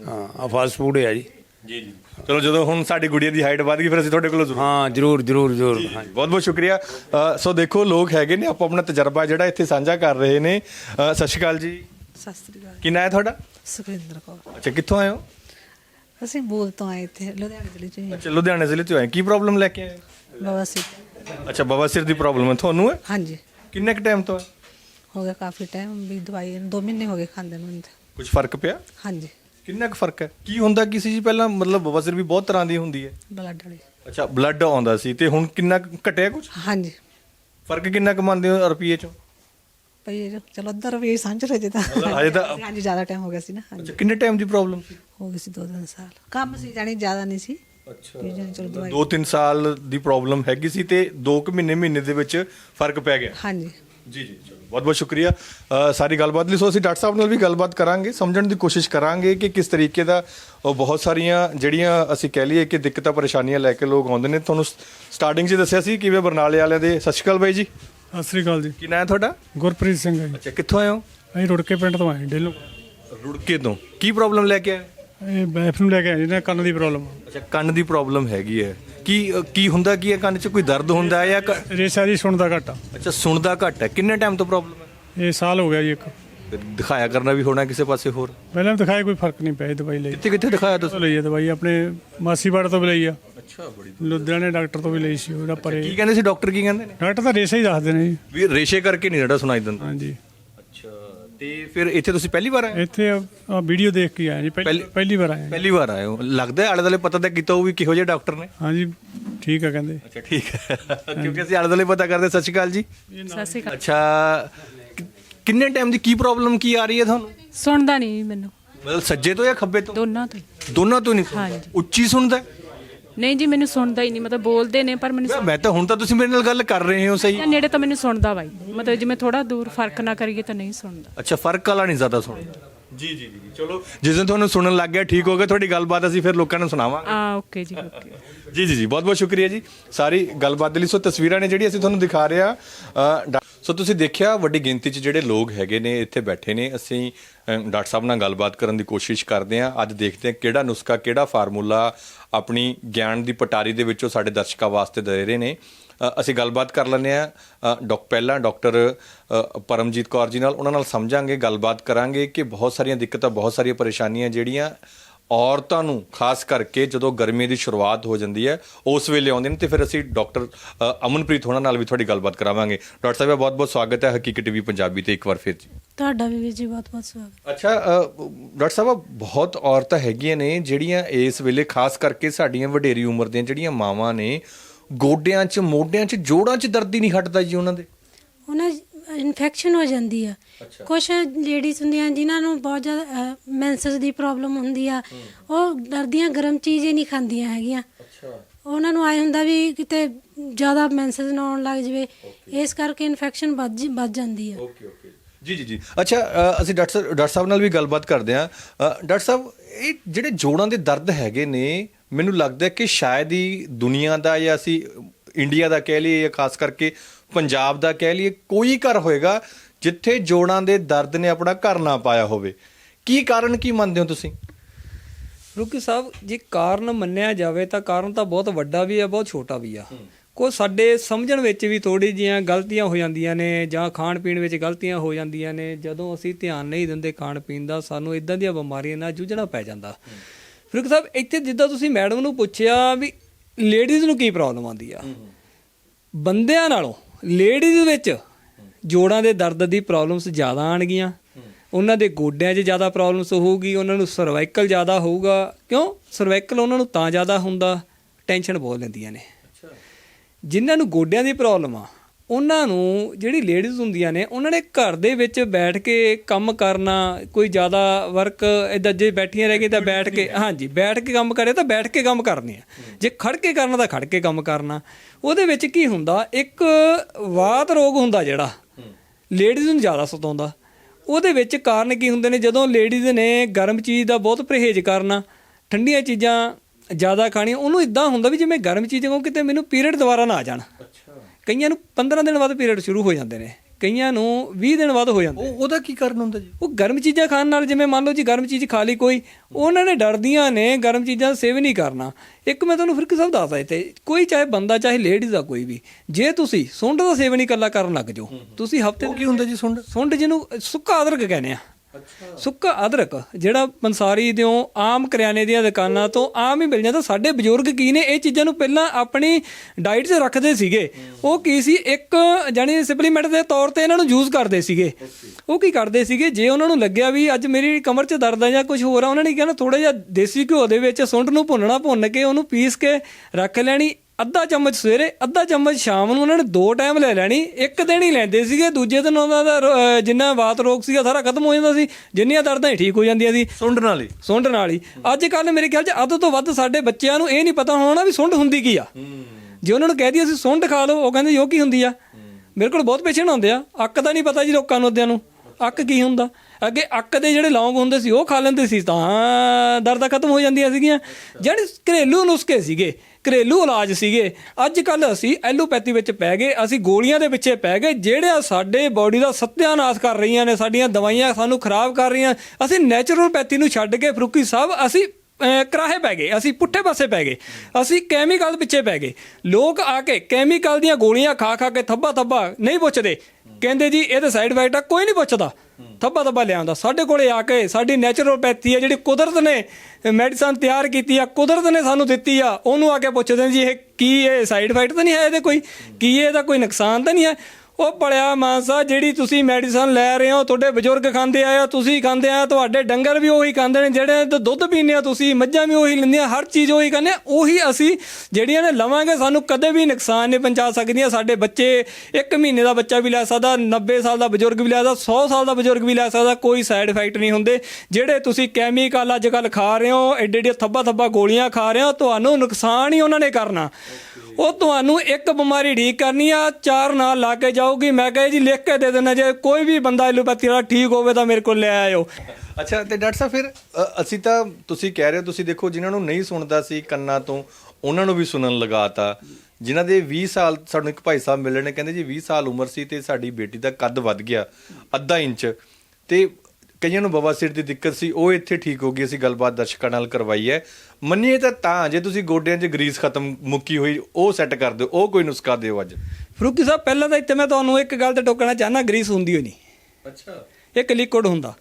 ਹਾਂ ਆ ਫਾਸਟ ਫੂਡ ਹੈ ਜੀ। ਜੀ ਜੀ। ਚਲੋ ਜਦੋਂ ਹੁਣ ਸਾਡੀ ਗੁੜੀਆ ਦੀ ਹਾਈਟ ਵਧ ਗਈ ਫਿਰ ਅਸੀਂ ਤੁਹਾਡੇ ਕੋਲੋਂ ਜ਼ਰੂਰ ਹਾਂ ਜਰੂਰ ਜਰੂਰ ਜਰੂਰ ਹਾਂ ਬਹੁਤ ਬਹੁਤ ਸ਼ੁਕਰੀਆ। ਅ, ਸੋ ਦੇਖੋ ਲੋਕ ਹੈਗੇ ਨੇ ਆਪੋ ਆਪਣਾ ਤਜਰਬਾ ਜਿਹੜਾ ਇੱਥੇ ਸਾਂਝਾ ਕਰ ਰਹੇ ਨੇ। ਅ, ਸਤਿ ਸ਼੍ਰੀ ਅਕਾਲ ਜੀ। ਸਤਿ ਸ੍ਰੀ ਅਕਾਲ। ਕੀ ਨਾਂ ਹੈ ਤੁਹਾਡਾ? ਸੁਖਵਿੰਦਰ ਕੌਰ। ਅੱਛਾ ਕਿੱਥੋਂ ਆਏ ਹੋ? ਅਸੀਂ ਬੂਲ ਤੋਂ ਆਏ ਇੱਥੇ ਲੁਧਿਆਣੇ ਜ਼ਿਲ੍ਹੇ ਚ ਹੀ ਹਾਂ। ਅੱਛਾ ਲੁਧਿਆਣੇ ਜ਼ਿਲ੍ਹੇ ਤੋਂ ਆਏ। ਕੀ ਪ੍ਰੋਬਲਮ ਲੈ ਕੇ ਆਏ? ਬਾਬਾ ਸੀ ਅੱਛਾ ਬਵਾਸੀਰ ਦੀ ਪ੍ਰੋਬਲਮ ਹੈ। ਤੁਹਾਨੂੰ ਹੈ? ਹਾਂਜੀ। ਕਿੰਨੇ ਕ ਟਾਈਮ ਤੋਂ ਹੈ? ਹੋ ਗਿਆ ਕਾਫੀ ਟਾਈਮ ਵੀ ਦਵਾਈ ਦੋ ਮਹੀਨੇ ਹੋ ਗਏ ਖਾਂਦੇ ਨੂੰ। ਤੇ। ਕੁਝ ਫ਼ਰਕ ਪਿਆ? ਹਾਂਜੀ। ਕਿੰਨਾ ਕੁ ਫ਼ਰਕ ਹੈ? ਕੀ ਹੁੰਦਾ ਕੀ ਸੀ ਜੀ ਪਹਿਲਾਂ? ਮਤਲਬ ਬਵਾਸੀਰ ਵੀ ਬਹੁਤ ਤਰ੍ਹਾਂ ਦੀ ਹੁੰਦੀ ਹੈ। ਬਲੱਡ ਵਾਲੀ। ਅੱਛਾ ਬਲੱਡ ਆਉਂਦਾ ਸੀ ਤੇ ਹੁਣ ਕਿੰਨਾ ਕੁ ਘਟਿਆ ਕੁਝ ਹਾਂਜੀ। ਫ਼ਰਕ ਕਿੰਨਾ ਕੁ ਮੰਨਦੇ ਹੋ ਰੁਪਈਏ ਚੋਂ? ਭਈ ਚਲੋ ਅੱਧਰ ਵੀ ਸਾਂਝ ਰਹੇ ਜੇ ਤਾਂ। ਹਜੇ ਤਾਂ- ਹਾਂਜੀ ਜ਼ਿਆਦਾ ਟਾਈਮ ਹੋ ਗਿਆ ਸੀ ਨਾ ਹਾਂਜੀ। ਅੱਛਾ ਕਿੰਨੇ ਟਾਈਮ ਦੀ ਪ੍ਰੋਬਲਮ ਸੀ? ਹੋ ਗਏ ਸੀ ਦੋ ਤਿੰਨ ਸਾਲ। ਕੰਮ ਸੀ ਜਾਣੀ ਜ਼ਿਆਦਾ ਨਹੀਂ ਸੀ। ਅੱਛਾ। ਵੀ ਜਾਣੀ ਚਲੋ ਦਵਾਈ। 2-3 ਸਾਲ ਦੀ ਪ੍ਰੋਬਲਮ ਹੈਗੀ ਸੀ ਤੇ 2 ਕੁ ਮਹੀਨੇ ਮਹੀਨੇ ਦੇ ਵਿੱਚ ਫ਼ਰਕ ਪੈ ਗਿਆ। ਹਾਂਜੀ। ਜੀ ਜੀ ਚਲੋ। ਬਹੁਤ ਬਹੁਤ ਸ਼ੁਕਰੀਆ। ਅ, ਸਾਰੀ ਗੱਲਬਾਤ ਲਈ। ਸੋ ਅਸੀਂ ਡਾਕਟਰ ਸਾਹਿਬ ਨਾਲ ਵੀ ਗੱਲਬਾਤ ਕਰਾਂਗੇ ਸਮਝਣ ਦੀ ਕੋਸ਼ਿਸ਼ ਕਰਾਂਗੇ ਕਿ ਕਿਸ ਤਰੀਕੇ ਦਾ ਉਹ ਬਹੁਤ ਸਾਰੀਆਂ ਜਿਹੜੀਆਂ ਅਸੀਂ ਕਹਿ ਲਈਏ ਕਿ ਦਿੱਕਤਾਂ ਪਰੇਸ਼ਾਨੀਆਂ ਲੈ ਕੇ ਲੋਕ ਆਉਂਦੇ ਨੇ। ਤੁਹਾਨੂੰ ਸਟਾਰਟਿੰਗ 'ਚ ਦੱਸਿਆ ਸੀ ਕਿਵੇਂ ਬਰਨਾਲੇ ਵਾਲਿਆਂ ਦੇ। ਸਤਿ ਸ਼੍ਰੀ ਅਕਾਲ ਬਾਈ ਜੀ। ਸਤਿ ਸ੍ਰੀ ਅਕਾਲ ਜੀ। ਕੀ ਨਾਂ ਹੈ ਤੁਹਾਡਾ? ਗੁਰਪ੍ਰੀਤ ਸਿੰਘ ਹੈ ਜੀ। ਅੱਛਾ ਕਿੱਥੋਂ ਆਏ ਹੋ? ਅਸੀਂ ਰੁੜਕੇ ਪਿੰਡ ਤੋਂ ਆਏ ਡੇਲੋ। ਰੁੜਕੇ ਤੋਂ। ਕੀ ਪ੍ਰੋਬਲਮ ਲੈ ਕੇ ਆਏ? ਇਹ ਨੂੰ ਲੈ ਕੇ ਆਏ ਜਿਹਨੇ ਕੰਨ ਦੀ ਪ੍ਰੋਬਲਮ ਅੱਛਾ ਕੰਨ ਦੀ ਪ੍ਰੋਬਲਮ ਹੈਗੀ ਹੈ। ਕੀ ਕੀ ਹੁੰਦਾ ਕੀ ਹੈ? ਕੰਨ 'ਚ ਕੋਈ ਦਰਦ ਹੁੰਦਾ ਹੈ ਜਾਂ ਕ- ਰੇਸ਼ਾ ਦੀ ਸੁਣਦਾ ਘੱਟ ਆ। ਅੱਛਾ ਸੁਣਦਾ ਘੱਟ ਹੈ। ਕਿੰਨੇ ਟਾਈਮ ਤੋਂ ਪ੍ਰੋਬਲਮ ਹੈ? ਇਹ ਸਾਲ ਹੋ ਗਿਆ ਜੀ ਇੱਕ। ਫਿਰ ਦਿਖਾਇਆ ਕਰਨਾ ਵੀ ਹੋਣਾ ਕਿਸੇ ਪਾਸੇ ਹੋਰ। ਪਹਿਲਾਂ ਵੀ ਦਿਖਾਇਆ ਕੋਈ ਫ਼ਰਕ ਨਹੀਂ ਪਿਆ ਇਹ ਦਵਾਈ ਲਈ। ਕਿੱਥੇ ਕਿੱਥੇ ਦਿਖਾਇਆ ਤੋਂ ਤੁਸੀਂ ਲਈ ਆ ਦਵਾਈ ਆਪਣੇ ਮਾਸੀਵਾੜ ਤੋਂ ਵੀ ਲਈ ਆ। ਅੱਛਾ ਬੜੀ ਲੁਧਿਆਣੇ ਡਾਕਟਰ ਤੋਂ ਵੀ ਲਈ ਸੀ ਉਹਦਾ ਪਰੇ। ਕੀ ਕਹਿੰਦੇ ਸੀ? ਡਾਕਟਰ ਕੀ ਕਹਿੰਦੇ ਨੇ? ਡਾਕਟਰ ਤਾਂ ਰੇਸ਼ਾ ਹੀ ਦੱਸਦੇ ਨੇ ਜੀ। ਵੀ ਰੇਸ਼ੇ ਕਰਕੇ ਨਹੀਂ ਜਿਹੜਾ ਸੁਣਾਈ ਦਿੰਦਾ। ਹਾਂਜੀ। ਤੇ ਫਿਰ ਇੱਥੇ ਤੁਸੀਂ ਪਹਿਲੀ ਵਾਰ ਆਏ ਇੱਥੇ ਆ ਵੀਡੀਓ ਦੇਖ ਕੇ ਆਏ ਜੀ ਪਹਿਲੀ ਪਹਿਲੀ- ਪਹਿਲੀ ਵਾਰ ਆਏ ਜੀ। ਪਹਿਲੀ ਵਾਰ ਆਏ ਹੋ। ਲੱਗਦਾ ਹੈ ਆਲੇ ਦੁਆਲੇ ਪਤਾ ਤਾਂ ਕੀਤਾ ਉਹ ਵੀ ਕਿਹੋ ਜਿਹੇ ਡਾਕਟਰ ਨੇ? ਹਾਂਜੀ ਠੀਕ ਆ ਕਹਿੰਦੇ। ਅੱਛਾ ਠੀਕ ਹੈ। ਕਿਉਂਕਿ ਅਸੀਂ ਆਲੇ ਦੁਆਲੇ ਪਤਾ ਕਰਦੇ ਸਤਿ ਸ਼੍ਰੀ ਅਕਾਲ ਜੀ। ਸਤਿ ਸ਼੍ਰੀ ਅਕਾਲ ਅੱਛਾ ਕਿ- ਕਿੰਨੇ ਟਾਈਮ ਦੀ ਕੀ ਪ੍ਰੋਬਲਮ ਕੀ ਆ ਰਹੀ ਹੈ ਤੁਹਾਨੂੰ? ਸੁਣਦਾ ਨਹੀਂ ਮੈਨੂੰ। ਮਤਲਬ ਸੱਜੇ ਤੋਂ ਜਾਂ ਖੱਬੇ ਤੋਂ? ਦੋਨਾਂ ਤੋਂ ਹੀ। ਦੋਨਾਂ ਤੋਂ ਨਹੀਂ ਸੁਣਦਾ। ਉੱਚੀ ਸੁਣਦਾ ਹੈ? ਨਹੀਂ ਜੀ ਮੈਨੂੰ ਸੁਣਦਾ ਹੀ ਨਹੀਂ ਮਤਲਬ ਬੋਲਦੇ ਨੇ ਪਰ ਮੈਨੂੰ ਮੈਂ ਤਾਂ ਹੁਣ ਤਾਂ ਤੁਸੀਂ ਮੇਰੇ ਨਾਲ ਗੱਲ ਕਰ ਰਹੇ ਹੋ ਸਹੀ। ਸੁਣਦਾ ਨੇੜੇ ਤਾਂ ਮੈਨੂੰ ਸੁਣਦਾ ਬਾਈ। ਮਤਲਬ ਜਿਵੇਂ ਥੋੜਾ ਦੂਰ ਫ਼ਰਕ ਨਾ ਕਰੀਏ ਤਾਂ ਨਹੀਂ ਸੁਣਦਾ। ਅੱਛਾ ਫ਼ਰਕ ਵਾਲਾ ਨਹੀਂ ਜ਼ਿਆਦਾ ਸੁਣਦਾ। ਜੀ ਜੀ ਜੀ ਚਲੋ। ਜਿਸ ਦਿਨ ਤੁਹਾਨੂੰ ਸੁਣਨ ਲੱਗ ਗਿਆ ਠੀਕ ਹੋ ਗਿਆ ਤੁਹਾਡੀ ਗੱਲਬਾਤ ਅਸੀਂ ਫਿਰ ਲੋਕਾਂ ਨੂੰ ਸੁਣਾਵਾਂਗੇ। ਆ ਓਕੇ ਜੀ ਓਕੇ। ਜੀ ਜੀ ਜੀ ਬਹੁਤ ਬਹੁਤ ਸ਼ੁਕਰੀਆ ਜੀ। ਸਾਰੀ ਗੱਲਬਾਤ ਦੇ ਲਈ ਸੋ ਤਸਵੀਰਾਂ ਨੇ ਜਿਹੜੀ ਅਸੀਂ ਤੁਹਾਨੂੰ ਦਿਖਾ ਰਹੇ ਆ ਸੋ ਤੁਸੀਂ ਦੇਖਿਆ ਵੱਡੀ ਗਿਣਤੀ 'ਚ ਜਿਹੜੇ ਲੋਕ ਹੈਗੇ ਨੇ ਇੱਥੇ ਬੈਠੇ ਨੇ ਅਸੀਂ ਡਾਕਟਰ ਸਾਹਿਬ ਨਾਲ ਗੱਲਬਾਤ ਕਰਨ ਦੀ ਕੋਸ਼ਿਸ਼ ਕਰਦੇ ਹਾਂ। ਅੱਜ ਦੇਖਦੇ ਹਾਂ ਕਿਹੜਾ ਨੁਸਖਾ, ਕਿਹੜਾ ਫਾਰਮੂਲਾ ਆਪਣੀ ਗਿਆਨ ਦੀ ਪਟਾਰੀ ਦੇ ਵਿੱਚੋਂ ਸਾਡੇ ਦਰਸ਼ਕਾਂ ਵਾਸਤੇ ਦੇ ਰਹੇ ਨੇ। ਅਸੀਂ ਗੱਲਬਾਤ ਕਰ ਲੈਂਦੇ ਆ ਡਾਕ, ਪਹਿਲਾਂ ਡਾਕਟਰ ਪਰਮਜੀਤ ਕੌਰ ਜੀ ਨਾਲ। ਉਹਨਾਂ ਨਾਲ ਸਮਝਾਂਗੇ, ਗੱਲਬਾਤ ਕਰਾਂਗੇ ਕਿ ਬਹੁਤ ਸਾਰੀਆਂ ਦਿੱਕਤਾਂ, ਬਹੁਤ ਸਾਰੀਆਂ ਪਰੇਸ਼ਾਨੀਆਂ ਜਿਹੜੀਆਂ ਔਰਤਾਂ ਨੂੰ ਖਾਸ ਕਰਕੇ ਜਦੋਂ ਗਰਮੀ ਦੀ ਸ਼ੁਰੂਆਤ ਹੋ ਜਾਂਦੀ ਹੈ ਉਸ ਵੇਲੇ ਆਉਂਦੇ ਨੇ ਤੇ ਫਿਰ ਅਸੀਂ ਡਾਕਟਰ ਅਮਨਪ੍ਰੀਤ ਹੋਣਾ ਨਾਲ ਵੀ ਤੁਹਾਡੀ ਗੱਲਬਾਤ ਕਰਾਵਾਂਗੇ। ਡਾਕਟਰ ਸਾਹਿਬ ਬਹੁਤ ਬਹੁਤ ਸਵਾਗਤ ਹੈ ਹਕੀਕਤ ਟੀਵੀ ਪੰਜਾਬੀ ਤੇ ਇੱਕ ਵਾਰ ਫਿਰ ਜੀ। ਤੁਹਾਡਾ ਵੀ ਵੀਰ ਜੀ ਬਹੁਤ ਬਹੁਤ ਸਵਾਗਤ। ਅੱਛਾ ਡਾਕਟਰ ਸਾਹਿਬ ਬਹੁਤ ਔਰਤਾਂ ਹੈਗੀਆਂ ਨੇ ਜਿਹੜੀਆਂ ਇਸ ਵੇਲੇ ਖਾਸ ਕਰਕੇ ਸਾਡੀਆਂ ਵਡੇਰੀ ਉਮਰ ਦੀਆਂ ਜਿਹੜੀਆਂ ਮਾਵਾਂ ਨੇ ਗੋਡਿਆਂ 'ਚ ਮੋਢਿਆਂ 'ਚ ਜੋੜਾਂ 'ਚ ਦਰਦ ਹੀ ਨਹੀਂ ਹਟਦਾ ਜੀ ਉਹਨਾਂ ਦੇ। ਉਹਨਾਂ ਇਨਫੈਕਸ਼ਨ ਹੋ ਜਾਂਦੀ ਆ। ਕੁਝ ਲੇਡੀਜ਼ ਹੁੰਦੀਆਂ ਜਿਨ੍ਹਾਂ ਨੂੰ ਬਹੁਤ ਜ਼ਿਆਦਾ ਮੈਂਸਸ ਦੀ ਪ੍ਰੋਬਲਮ ਹੁੰਦੀ ਆ। ਉਹ ਡਰਦੀਆਂ ਗਰਮ ਚੀਜ਼ ਹੀ ਨਹੀਂ ਖਾਂਦੀਆਂ ਹੈਗੀਆਂ। ਉਹਨਾਂ ਨੂੰ ਆਏ ਹੁੰਦਾ ਵੀ ਕਿਤੇ ਜ਼ਿਆਦਾ ਮੈਂਸਸ ਨਾ ਆਉਣ ਲੱਗ ਜਵੇ। ਇਸ ਕਰਕੇ ਇਨਫੈਕਸ਼ਨ ਵੱਧ ਜੀ- ਵੱਧ ਜਾਂਦੀ ਆ। ਓਕੇ ਓਕੇ ਜੀ ਜੀ ਜੀ। ਅੱਛਾ ਅ, ਅਸੀਂ ਡਾਕਟਰ ਸਾਹਿਬ- ਡਾਕਟਰ ਸਾਹਿਬ ਨਾਲ ਵੀ ਗੱਲਬਾਤ ਕਰਦੇ ਅ, ਡਾਕਟਰ ਸਾਹਿਬ ਇਹ ਜਿਹੜੇ ਜੋੜਾਂ ਦੇ ਦਰਦ ਹੈਗੇ ਨੇ ਮੈਨੂੰ ਲੱਗਦਾ ਹੈ ਕਿ ਸ਼ਾਇਦ ਹੀ ਦੁਨੀਆ ਦਾ ਜਾਂ ਅਸੀਂ ਇੰਡੀਆ ਦਾ ਕਹਿ ਲਈਏ ਜਾਂ ਖਾਸ ਕਰਕੇ ਪੰਜਾਬ ਦਾ ਕਹਿ ਲਈਏ ਕੋਈ ਘਰ ਹੋਏਗਾ ਜਿੱਥੇ ਜੋੜਾਂ ਦੇ ਦਰਦ ਨੇ ਆਪਣਾ ਘਰ ਨਾ ਪਾਇਆ ਹੋਵੇ। ਕੀ ਕਾਰਨ ਕੀ ਮੰਨਦੇ ਹੋ ਤੁਸੀਂ? ਰੁਕੀ ਸਾਹਿਬ ਜੇ ਕਾਰਨ ਮੰਨਿਆ ਜਾਵੇ ਤਾਂ ਕਾਰਨ ਤਾਂ ਬਹੁਤ ਵੱਡਾ ਵੀ ਆ ਬਹੁਤ ਛੋਟਾ ਵੀ ਆ। ਕੋ ਸਾਡੇ ਸਮਝਣ ਵਿੱਚ ਵੀ ਥੋੜੀ ਜੀਆਂ ਗਲਤੀਆਂ ਹੋ ਜਾਂਦੀਆਂ ਨੇ ਜਾਂ ਖਾਣ ਪੀਣ ਵਿੱਚ ਗਲਤੀਆਂ ਹੋ ਜਾਂਦੀਆਂ ਨੇ ਜਦੋਂ ਅਸੀਂ ਧਿਆਨ ਨਹੀਂ ਦਿੰਦੇ ਖਾਣ ਪੀਣ ਦਾ ਸਾਨੂੰ ਇਦਾਂ ਦੀਆਂ ਬਿਮਾਰੀਆਂ ਨਾਲ ਜੂਝਣਾ ਪੈ ਜਾਂਦਾ। ਰੁਕੀ ਸਾਹਿਬ ਇੱਥੇ ਜਿੱਦਾਂ ਤੁਸੀਂ ਮੈਡਮ ਨੂੰ ਪੁੱਛਿਆ ਵੀ ਲੇਡੀਜ਼ ਨੂੰ ਕੀ ਪ੍ਰੋਬਲਮ ਆਉਂਦੀ ਆ? ਬੰਦਿਆਂ ਨਾਲੋਂ ਲੇਡੀਜ਼ ਵਿੱਚ ਜੋੜਾਂ ਦੇ ਦਰਦ ਦੀ ਪ੍ਰੋਬਲਮਸ ਜ਼ਿਆਦਾ ਆਣਗੀਆਂ ਉਹਨਾਂ ਦੇ ਗੋਡਿਆਂ 'ਚ ਜ਼ਿਆਦਾ ਪ੍ਰੋਬਲਮਸ ਹੋਊਗੀ ਉਹਨਾਂ ਨੂੰ ਸਰਵਾਈਕਲ ਜ਼ਿਆਦਾ ਹੋਊਗਾ। ਕਿਉਂ? ਸਰਵਾਈਕਲ ਉਹਨਾਂ ਨੂੰ ਤਾਂ ਜ਼ਿਆਦਾ ਹੁੰਦਾ ਟੈਨਸ਼ਨ ਬਹੁਤ ਲੈਂਦੀਆਂ ਨੇ। ਜਿਨ੍ਹਾਂ ਨੂੰ ਗੋਡਿਆਂ ਦੀ ਪ੍ਰੋਬਲਮ ਆ ਉਹਨਾਂ ਨੂੰ ਜਿਹੜੀ ਲੇਡੀਜ਼ ਹੁੰਦੀਆਂ ਨੇ, ਉਹਨਾਂ ਨੇ ਘਰ ਦੇ ਵਿੱਚ ਬੈਠ ਕੇ ਕੰਮ ਕਰਨਾ, ਕੋਈ ਜ਼ਿਆਦਾ ਵਰਕ ਇਦਾਂ ਜੇ ਬੈਠੀਆਂ ਰਹਿ ਗਈ ਤਾਂ ਬੈਠ ਕੇ, ਹਾਂਜੀ, ਬੈਠ ਕੇ ਕੰਮ ਕਰੇ ਤਾਂ ਬੈਠ ਕੇ ਕੰਮ ਕਰਨੇ ਆ। ਜੇ ਖੜ ਕੇ ਕਰਨਾ ਤਾਂ ਖੜ ਕੇ ਕੰਮ ਕਰਨਾ। ਉਹਦੇ ਵਿੱਚ ਕੀ ਹੁੰਦਾ, ਇੱਕ ਵਾਤ ਰੋਗ ਹੁੰਦਾ ਜਿਹੜਾ ਲੇਡੀਜ਼ ਨੂੰ ਜ਼ਿਆਦਾ ਸਤਾਉਂਦਾ। ਉਹਦੇ ਵਿੱਚ ਕਾਰਨ ਕੀ ਹੁੰਦੇ ਨੇ, ਜਦੋਂ ਲੇਡੀਜ਼ ਨੇ ਗਰਮ ਚੀਜ਼ ਦਾ ਬਹੁਤ ਪਰਹੇਜ਼ ਕਰਨਾ, ਠੰਡੀਆਂ ਚੀਜ਼ਾਂ ਜ਼ਿਆਦਾ ਖਾਣੀਆਂ, ਉਹਨੂੰ ਇਦਾਂ ਹੁੰਦਾ ਵੀ ਜਿਵੇਂ ਗਰਮ ਚੀਜ਼ ਕਹੋ, ਕਿਤੇ ਮੈਨੂੰ ਪੀਰੀਅਡ ਦੁਬਾਰਾ ਨਾ ਆ ਜਾਣ। ਕਈਆਂ ਨੂੰ 15 ਦਿਨ ਬਾਅਦ ਪੀਰੀਅਡ ਸ਼ੁਰੂ ਹੋ ਜਾਂਦੇ ਨੇ ਕਈਆਂ ਨੂੰ 20 ਦਿਨ ਬਾਅਦ ਹੋ ਜਾਂਦੇ। ਉਹ ਉਹਦਾ ਕੀ ਕਾਰਨ ਹੁੰਦਾ ਜੀ? ਉਹ ਗਰਮ ਚੀਜ਼ਾਂ ਖਾਣ ਨਾਲ ਜਿਵੇਂ ਮੰਨ ਲਓ ਜੀ ਗਰਮ ਚੀਜ਼ ਖਾ ਲਈ ਕੋਈ ਉਹਨਾਂ ਨੇ ਡਰਦੀਆਂ ਨੇ ਗਰਮ ਚੀਜ਼ਾਂ ਦਾ ਸੇਵਨ ਨਹੀਂ ਕਰਨਾ। ਇੱਕ ਮੈਂ ਤੁਹਾਨੂੰ ਫਿਰ ਕਿਸਮ ਦੱਸਦਾ ਇੱਥੇ ਕੋਈ ਚਾਹੇ ਬੰਦਾ ਚਾਹੇ ਲੇਡੀਜ਼ ਆ ਕੋਈ ਵੀ ਜੇ ਤੁਸੀਂ ਸੁੰਡ ਦਾ ਸੇਵਨ ਹੀ ਇਕੱਲਾ ਕਰਨ ਲੱਗ ਜਾਓ ਤੁਸੀਂ ਹਫ਼ਤੇ ਕੀ ਹੁੰਦਾ ਜੀ ਸੁੰਡ? ਸੁੰਡ ਜਿਹਨੂੰ ਸੁੱਕਾ ਅਦਰਕ ਕਹਿੰਦੇ ਆ। ਸੁੱਕਾ ਅਦਰਕ ਜਿਹੜਾ ਪੰਸਾਰੀ ਦਿਓ ਆਮ ਕਰਿਆਨੇ ਦੀਆਂ ਦੁਕਾਨਾਂ ਤੋਂ ਆਮ ਹੀ ਮਿਲ ਜਾਂਦਾ। ਸਾਡੇ ਬਜ਼ੁਰਗ ਕੀ ਨੇ ਇਹ ਚੀਜ਼ਾਂ ਨੂੰ ਪਹਿਲਾਂ ਆਪਣੀ ਡਾਈਟ 'ਚ ਰੱਖਦੇ ਸੀਗੇ। ਉਹ ਕੀ ਸੀ ਇੱਕ ਜਾਨੀ ਸਪਲੀਮੈਂਟ ਦੇ ਤੌਰ ਤੇ ਇਹਨਾਂ ਨੂੰ ਯੂਜ਼ ਕਰਦੇ ਸੀਗੇ। ਉਹ ਕੀ ਕਰਦੇ ਸੀਗੇ ਜੇ ਉਹਨਾਂ ਨੂੰ ਲੱਗਿਆ ਵੀ ਅੱਜ ਮੇਰੀ ਕਮਰ 'ਚ ਦਰਦ ਆ ਜਾਂ ਕੁਝ ਹੋਰ ਆ ਉਹਨਾਂ ਨੇ ਕਹਿਣਾ ਥੋੜਾ ਜਿਹਾ ਦੇਸੀ ਘਿਓ ਦੇ ਵਿੱਚ ਸੁੰਡ ਨੂੰ ਭੁੰਨਣਾ ਭੁੰਨ ਕੇ ਉਹਨੂੰ ਪੀਸ ਕੇ ਰੱਖ ਲੈਣੀ। ਅੱਧਾ ਚਮਚ ਸਵੇਰੇ ਅੱਧਾ ਚਮਚ ਸ਼ਾਮ ਨੂੰ ਉਹਨਾਂ ਨੇ ਦੋ ਟਾਈਮ ਲੈ ਲੈਣੀ। ਇੱਕ ਦਿਨ ਹੀ ਲੈਂਦੇ ਸੀਗੇ ਦੂਜੇ ਦਿਨ ਉਹਨਾਂ ਦਾ ਜਿੰਨਾ ਬਾਤ ਰੋਗ ਸੀਗਾ ਸਾਰਾ ਖਤਮ ਹੋ ਜਾਂਦਾ ਸੀ। ਜਿੰਨੀਆਂ ਦਰਦਾਂ ਹੀ ਠੀਕ ਹੋ ਜਾਂਦੀਆਂ ਸੀ। ਸੁੰਡ ਨਾਲ ਹੀ। ਸੁੰਡ ਨਾਲ ਹੀ। ਅੱਜ ਕੱਲ ਮੇਰੇ ਖਿਆਲ 'ਚ ਅੱਧ ਤੋਂ ਵੱਧ ਸਾਡੇ ਬੱਚਿਆਂ ਨੂੰ ਇਹ ਨਹੀਂ ਪਤਾ ਹੋਣਾ ਵੀ ਸੁੰਡ ਹੁੰਦੀ ਕੀ ਆ। ਜੇ ਉਹਨਾਂ ਨੂੰ ਕਹਿ ਦਈਏ ਅਸੀਂ ਸੁੰਡ ਖਾ ਲਓ ਉਹ ਕਹਿੰਦੇ ਜੀ ਉਹ ਕੀ ਹੁੰਦੀ ਆ? ਮੇਰੇ ਕੋਲ ਬਹੁਤ ਪੇਸ਼ੈਂਟ ਆਉਂਦੇ ਆ। ਅੱਕ ਦਾ ਨਹੀਂ ਪਤਾ ਜੀ ਲੋਕਾਂ ਨੂੰ ਅੱਧਿਆਂ ਨੂੰ। ਅੱਕ ਕੀ ਹੁੰਦਾ? ਅੱਗੇ ਅੱਕ ਦੇ ਜਿਹੜੇ ਲੌਂਗ ਹੁੰਦੇ ਸੀ ਉਹ ਖਾ ਲੈਂਦੇ ਸੀ ਤਾਂ ਦਰਦਾਂ ਖਤਮ ਹੋ ਜਾਂਦੀਆਂ ਸੀਗੀਆਂ। ਜਿਹੜੇ ਘਰੇਲੂ ਨੁਸਖੇ ਸੀਗੇ ਘਰੇਲੂ ਇਲਾਜ ਸੀਗੇ। ਅੱਜ ਕੱਲ ਅਸੀਂ ਐਲੋਪੈਥੀ ਵਿੱਚ ਪੈ ਗਏ, ਅਸੀਂ ਗੋਲੀਆਂ ਦੇ ਪਿੱਛੇ ਪੈ ਗਏ, ਜਿਹੜਿਆਂ ਸਾਡੇ ਬਾਡੀ ਦਾ ਸਤਿਆਨਾਸ ਕਰ ਰਹੀਆਂ ਨੇ, ਸਾਡੀਆਂ ਦਵਾਈਆਂ ਸਾਨੂੰ ਖਰਾਬ ਕਰ ਰਹੀਆਂ। ਅਸੀਂ ਨੈਚੁਰਲਪੈਥੀ ਨੂੰ ਛੱਡ ਕੇ ਫਰੂਕੀ ਸਾਹਿਬ ਅਸੀਂ ਕਰਾਹੇ ਪੈ ਗਏ, ਅਸੀਂ ਪੁੱਠੇ ਪਾਸੇ ਪੈ ਗਏ, ਅਸੀਂ ਕੈਮੀਕਲ ਪਿੱਛੇ ਪੈ ਗਏ। ਲੋਕ ਆ ਕੇ ਕੈਮੀਕਲ ਦੀਆਂ ਗੋਲੀਆਂ ਖਾ ਖਾ ਕੇ ਥੱਬਾ ਥੱਬਾ ਨਹੀਂ ਪੁੱਛਦੇ। ਕਹਿੰਦੇ ਜੀ ਇਹਦੇ ਸਾਈਡ ਇਫੈਕਟ ਆ, ਕੋਈ ਨਹੀਂ ਪੁੱਛਦਾ। ਥੱਬਾ ਥੱਬਾ ਲਿਆਉਂਦਾ। ਸਾਡੇ ਕੋਲੇ ਆ ਕੇ ਸਾਡੀ ਨੈਚੁਰਲਪੈਥੀ ਹੈ ਜਿਹੜੀ ਕੁਦਰਤ ਨੇ ਮੈਡੀਸਨ ਤਿਆਰ ਕੀਤੀ ਆ, ਕੁਦਰਤ ਨੇ ਸਾਨੂੰ ਦਿੱਤੀ ਆ, ਉਹਨੂੰ ਆ ਕੇ ਪੁੱਛਦੇ ਜੀ, ਇਹ ਕੀ ਇਹ ਸਾਈਡ ਇਫੈਕਟ ਤਾਂ ਨਹੀਂ ਹੈ ਇਹਦੇ ਕੋਈ? ਕੀ ਇਹਦਾ ਕੋਈ ਨੁਕਸਾਨ ਤਾਂ ਨਹੀਂ ਹੈ? ਉਹ ਭਲਿਆ ਮਾਨਸਾ, ਜਿਹੜੀ ਤੁਸੀਂ ਮੈਡੀਸਨ ਲੈ ਰਹੇ ਹੋ, ਤੁਹਾਡੇ ਬਜ਼ੁਰਗ ਖਾਂਦੇ ਆਏ ਹੋ ਤੁਸੀਂ ਖਾਂਦੇ ਆ, ਤੁਹਾਡੇ ਡੰਗਰ ਵੀ ਉਹੀ ਖਾਂਦੇ ਨੇ, ਜਿਹੜੇ ਦ- ਦੁੱਧ ਪੀਂਦੇ ਆ ਤੁਸੀਂ, ਮੱਝਾਂ ਵੀ ਉਹੀ ਲੈਂਦੀਆਂ, ਹਰ ਚੀਜ਼ ਉਹੀ ਖਾਂਦੇ ਉਹੀ ਅਸੀਂ ਜਿਹੜੀਆਂ ਨੇ ਲਵਾਂਗੇ, ਸਾਨੂੰ ਕਦੇ ਵੀ ਨੁਕਸਾਨ ਨਹੀਂ ਪਹੁੰਚਾ ਸਕਦੀਆਂ, ਸਾਡੇ ਬੱਚੇ ਇੱਕ ਮਹੀਨੇ ਦਾ ਬੱਚਾ ਵੀ ਲੈ ਸਕਦਾ 90 ਸਾਲ ਦਾ ਬਜ਼ੁਰਗ ਵੀ ਲੈ ਸਕਦਾ 100 ਸਾਲ ਦਾ ਬਜ਼ੁਰਗ ਵੀ ਲੈ ਸਕਦਾ, ਕੋਈ ਸਾਈਡ ਇਫੈਕਟ ਨਹੀਂ ਹੁੰਦੇ, ਜਿਹੜੇ ਤੁਸੀਂ ਕੈਮੀਕਲ ਅੱਜ ਕੱਲ ਖਾ ਰਹੇ ਹੋ ਐਡੇ ਐਡੇ ਥੱਬਾ ਥੱਬਾ ਗੋਲੀਆਂ ਖਾ ਰਹੇ ਹੋ, ਤੁਹਾਨੂੰ ਨੁਕਸਾਨ ਹੀ ਉਹਨਾਂ ਨੇ ਕਰਨਾ। ਉਹ ਤੁਹਾਨੂੰ ਇੱਕ ਬਿਮਾਰੀ ਠੀਕ ਕਰਨੀ ਆ ਚਾਰ ਨਾਲ ਲਾ ਕੇ ਜਾਊਗੀ। ਮੈਂ ਕਹੇ ਜੀ ਲਿਖ ਕੇ ਦੇ ਦੇਣਾ ਜੇ ਕੋਈ ਵੀ ਬੰਦਾ ਐਲੋਪੈਥੀ ਵਾਲਾ ਠੀਕ ਹੋਵੇ ਤਾਂ ਮੇਰੇ ਕੋਲ ਲੈ ਆਇਓ। ਅੱਛਾ ਤੇ ਡਾਕਟਰ ਸਾਹਿਬ ਫਿਰ ਅ, ਅਸੀਂ ਤਾਂ ਤੁਸੀਂ ਕਹਿ ਰਹੇ ਹੋ ਤੁਸੀਂ ਦੇਖੋ ਜਿਨ੍ਹਾਂ ਨੂੰ ਨਹੀਂ ਸੁਣਦਾ ਸੀ ਕੰਨਾਂ ਤੋਂ ਉਹਨਾਂ ਨੂੰ ਵੀ ਸੁਣਨ ਲਗਾਤਾ ਜਿਨ੍ਹਾਂ ਦੇ 20 ਸਾਲ ਸਾਨੂੰ ਇੱਕ ਭਾਈ ਸਾਹਿਬ ਮਿਲੇ ਨੇ ਕਹਿੰਦੇ ਜੀ 20 ਸਾਲ ਉਮਰ ਸੀ ਤੇ ਸਾਡੀ ਬੇਟੀ ਦਾ ਕੱਦ ਵੱਧ ਗਿਆ ਅੱਧਾ ਇੰਚ। ਤੇ ਕਈਆਂ ਨੂੰ ਬਵਾਸੀਰ ਦੀ ਦਿੱਕਤ ਸੀ ਉਹ ਇੱਥੇ ਠੀਕ ਹੋ ਗਈ ਅਸੀਂ ਗੱਲਬਾਤ ਦਰਸ਼ਕਾਂ ਨਾਲ ਕਰਵਾਈ ਹੈ। ਮੰਨੀਏ ਤਾਂ ਤਾਂ ਜੇ ਤੁਸੀਂ ਗੋਡਿਆਂ 'ਚ ਗਰੀਸ ਖਤਮ ਮੁੱਕੀ ਹੋਈ ਉਹ ਸੈੱਟ ਕਰ ਦਿਓ ਉਹ ਕੋਈ ਨੁਸਖਾ ਦਿਓ ਅੱਜ। ਫਰੂਕੀ ਸਾਹਿਬ ਪਹਿਲਾਂ ਤਾਂ ਇੱਥੇ ਮੈਂ ਤੁਹਾਨੂੰ ਇੱਕ ਗੱਲ ਤੇ ਟੋਕਣਾ ਚਾਹਨਾ ਗਰੀਸ ਹੁੰਦੀ ਹੋ ਨਹੀਂ। ਅੱਛਾ। ਇੱਕ ਲਿਕੁਇਡ ਹੁੰਦਾ।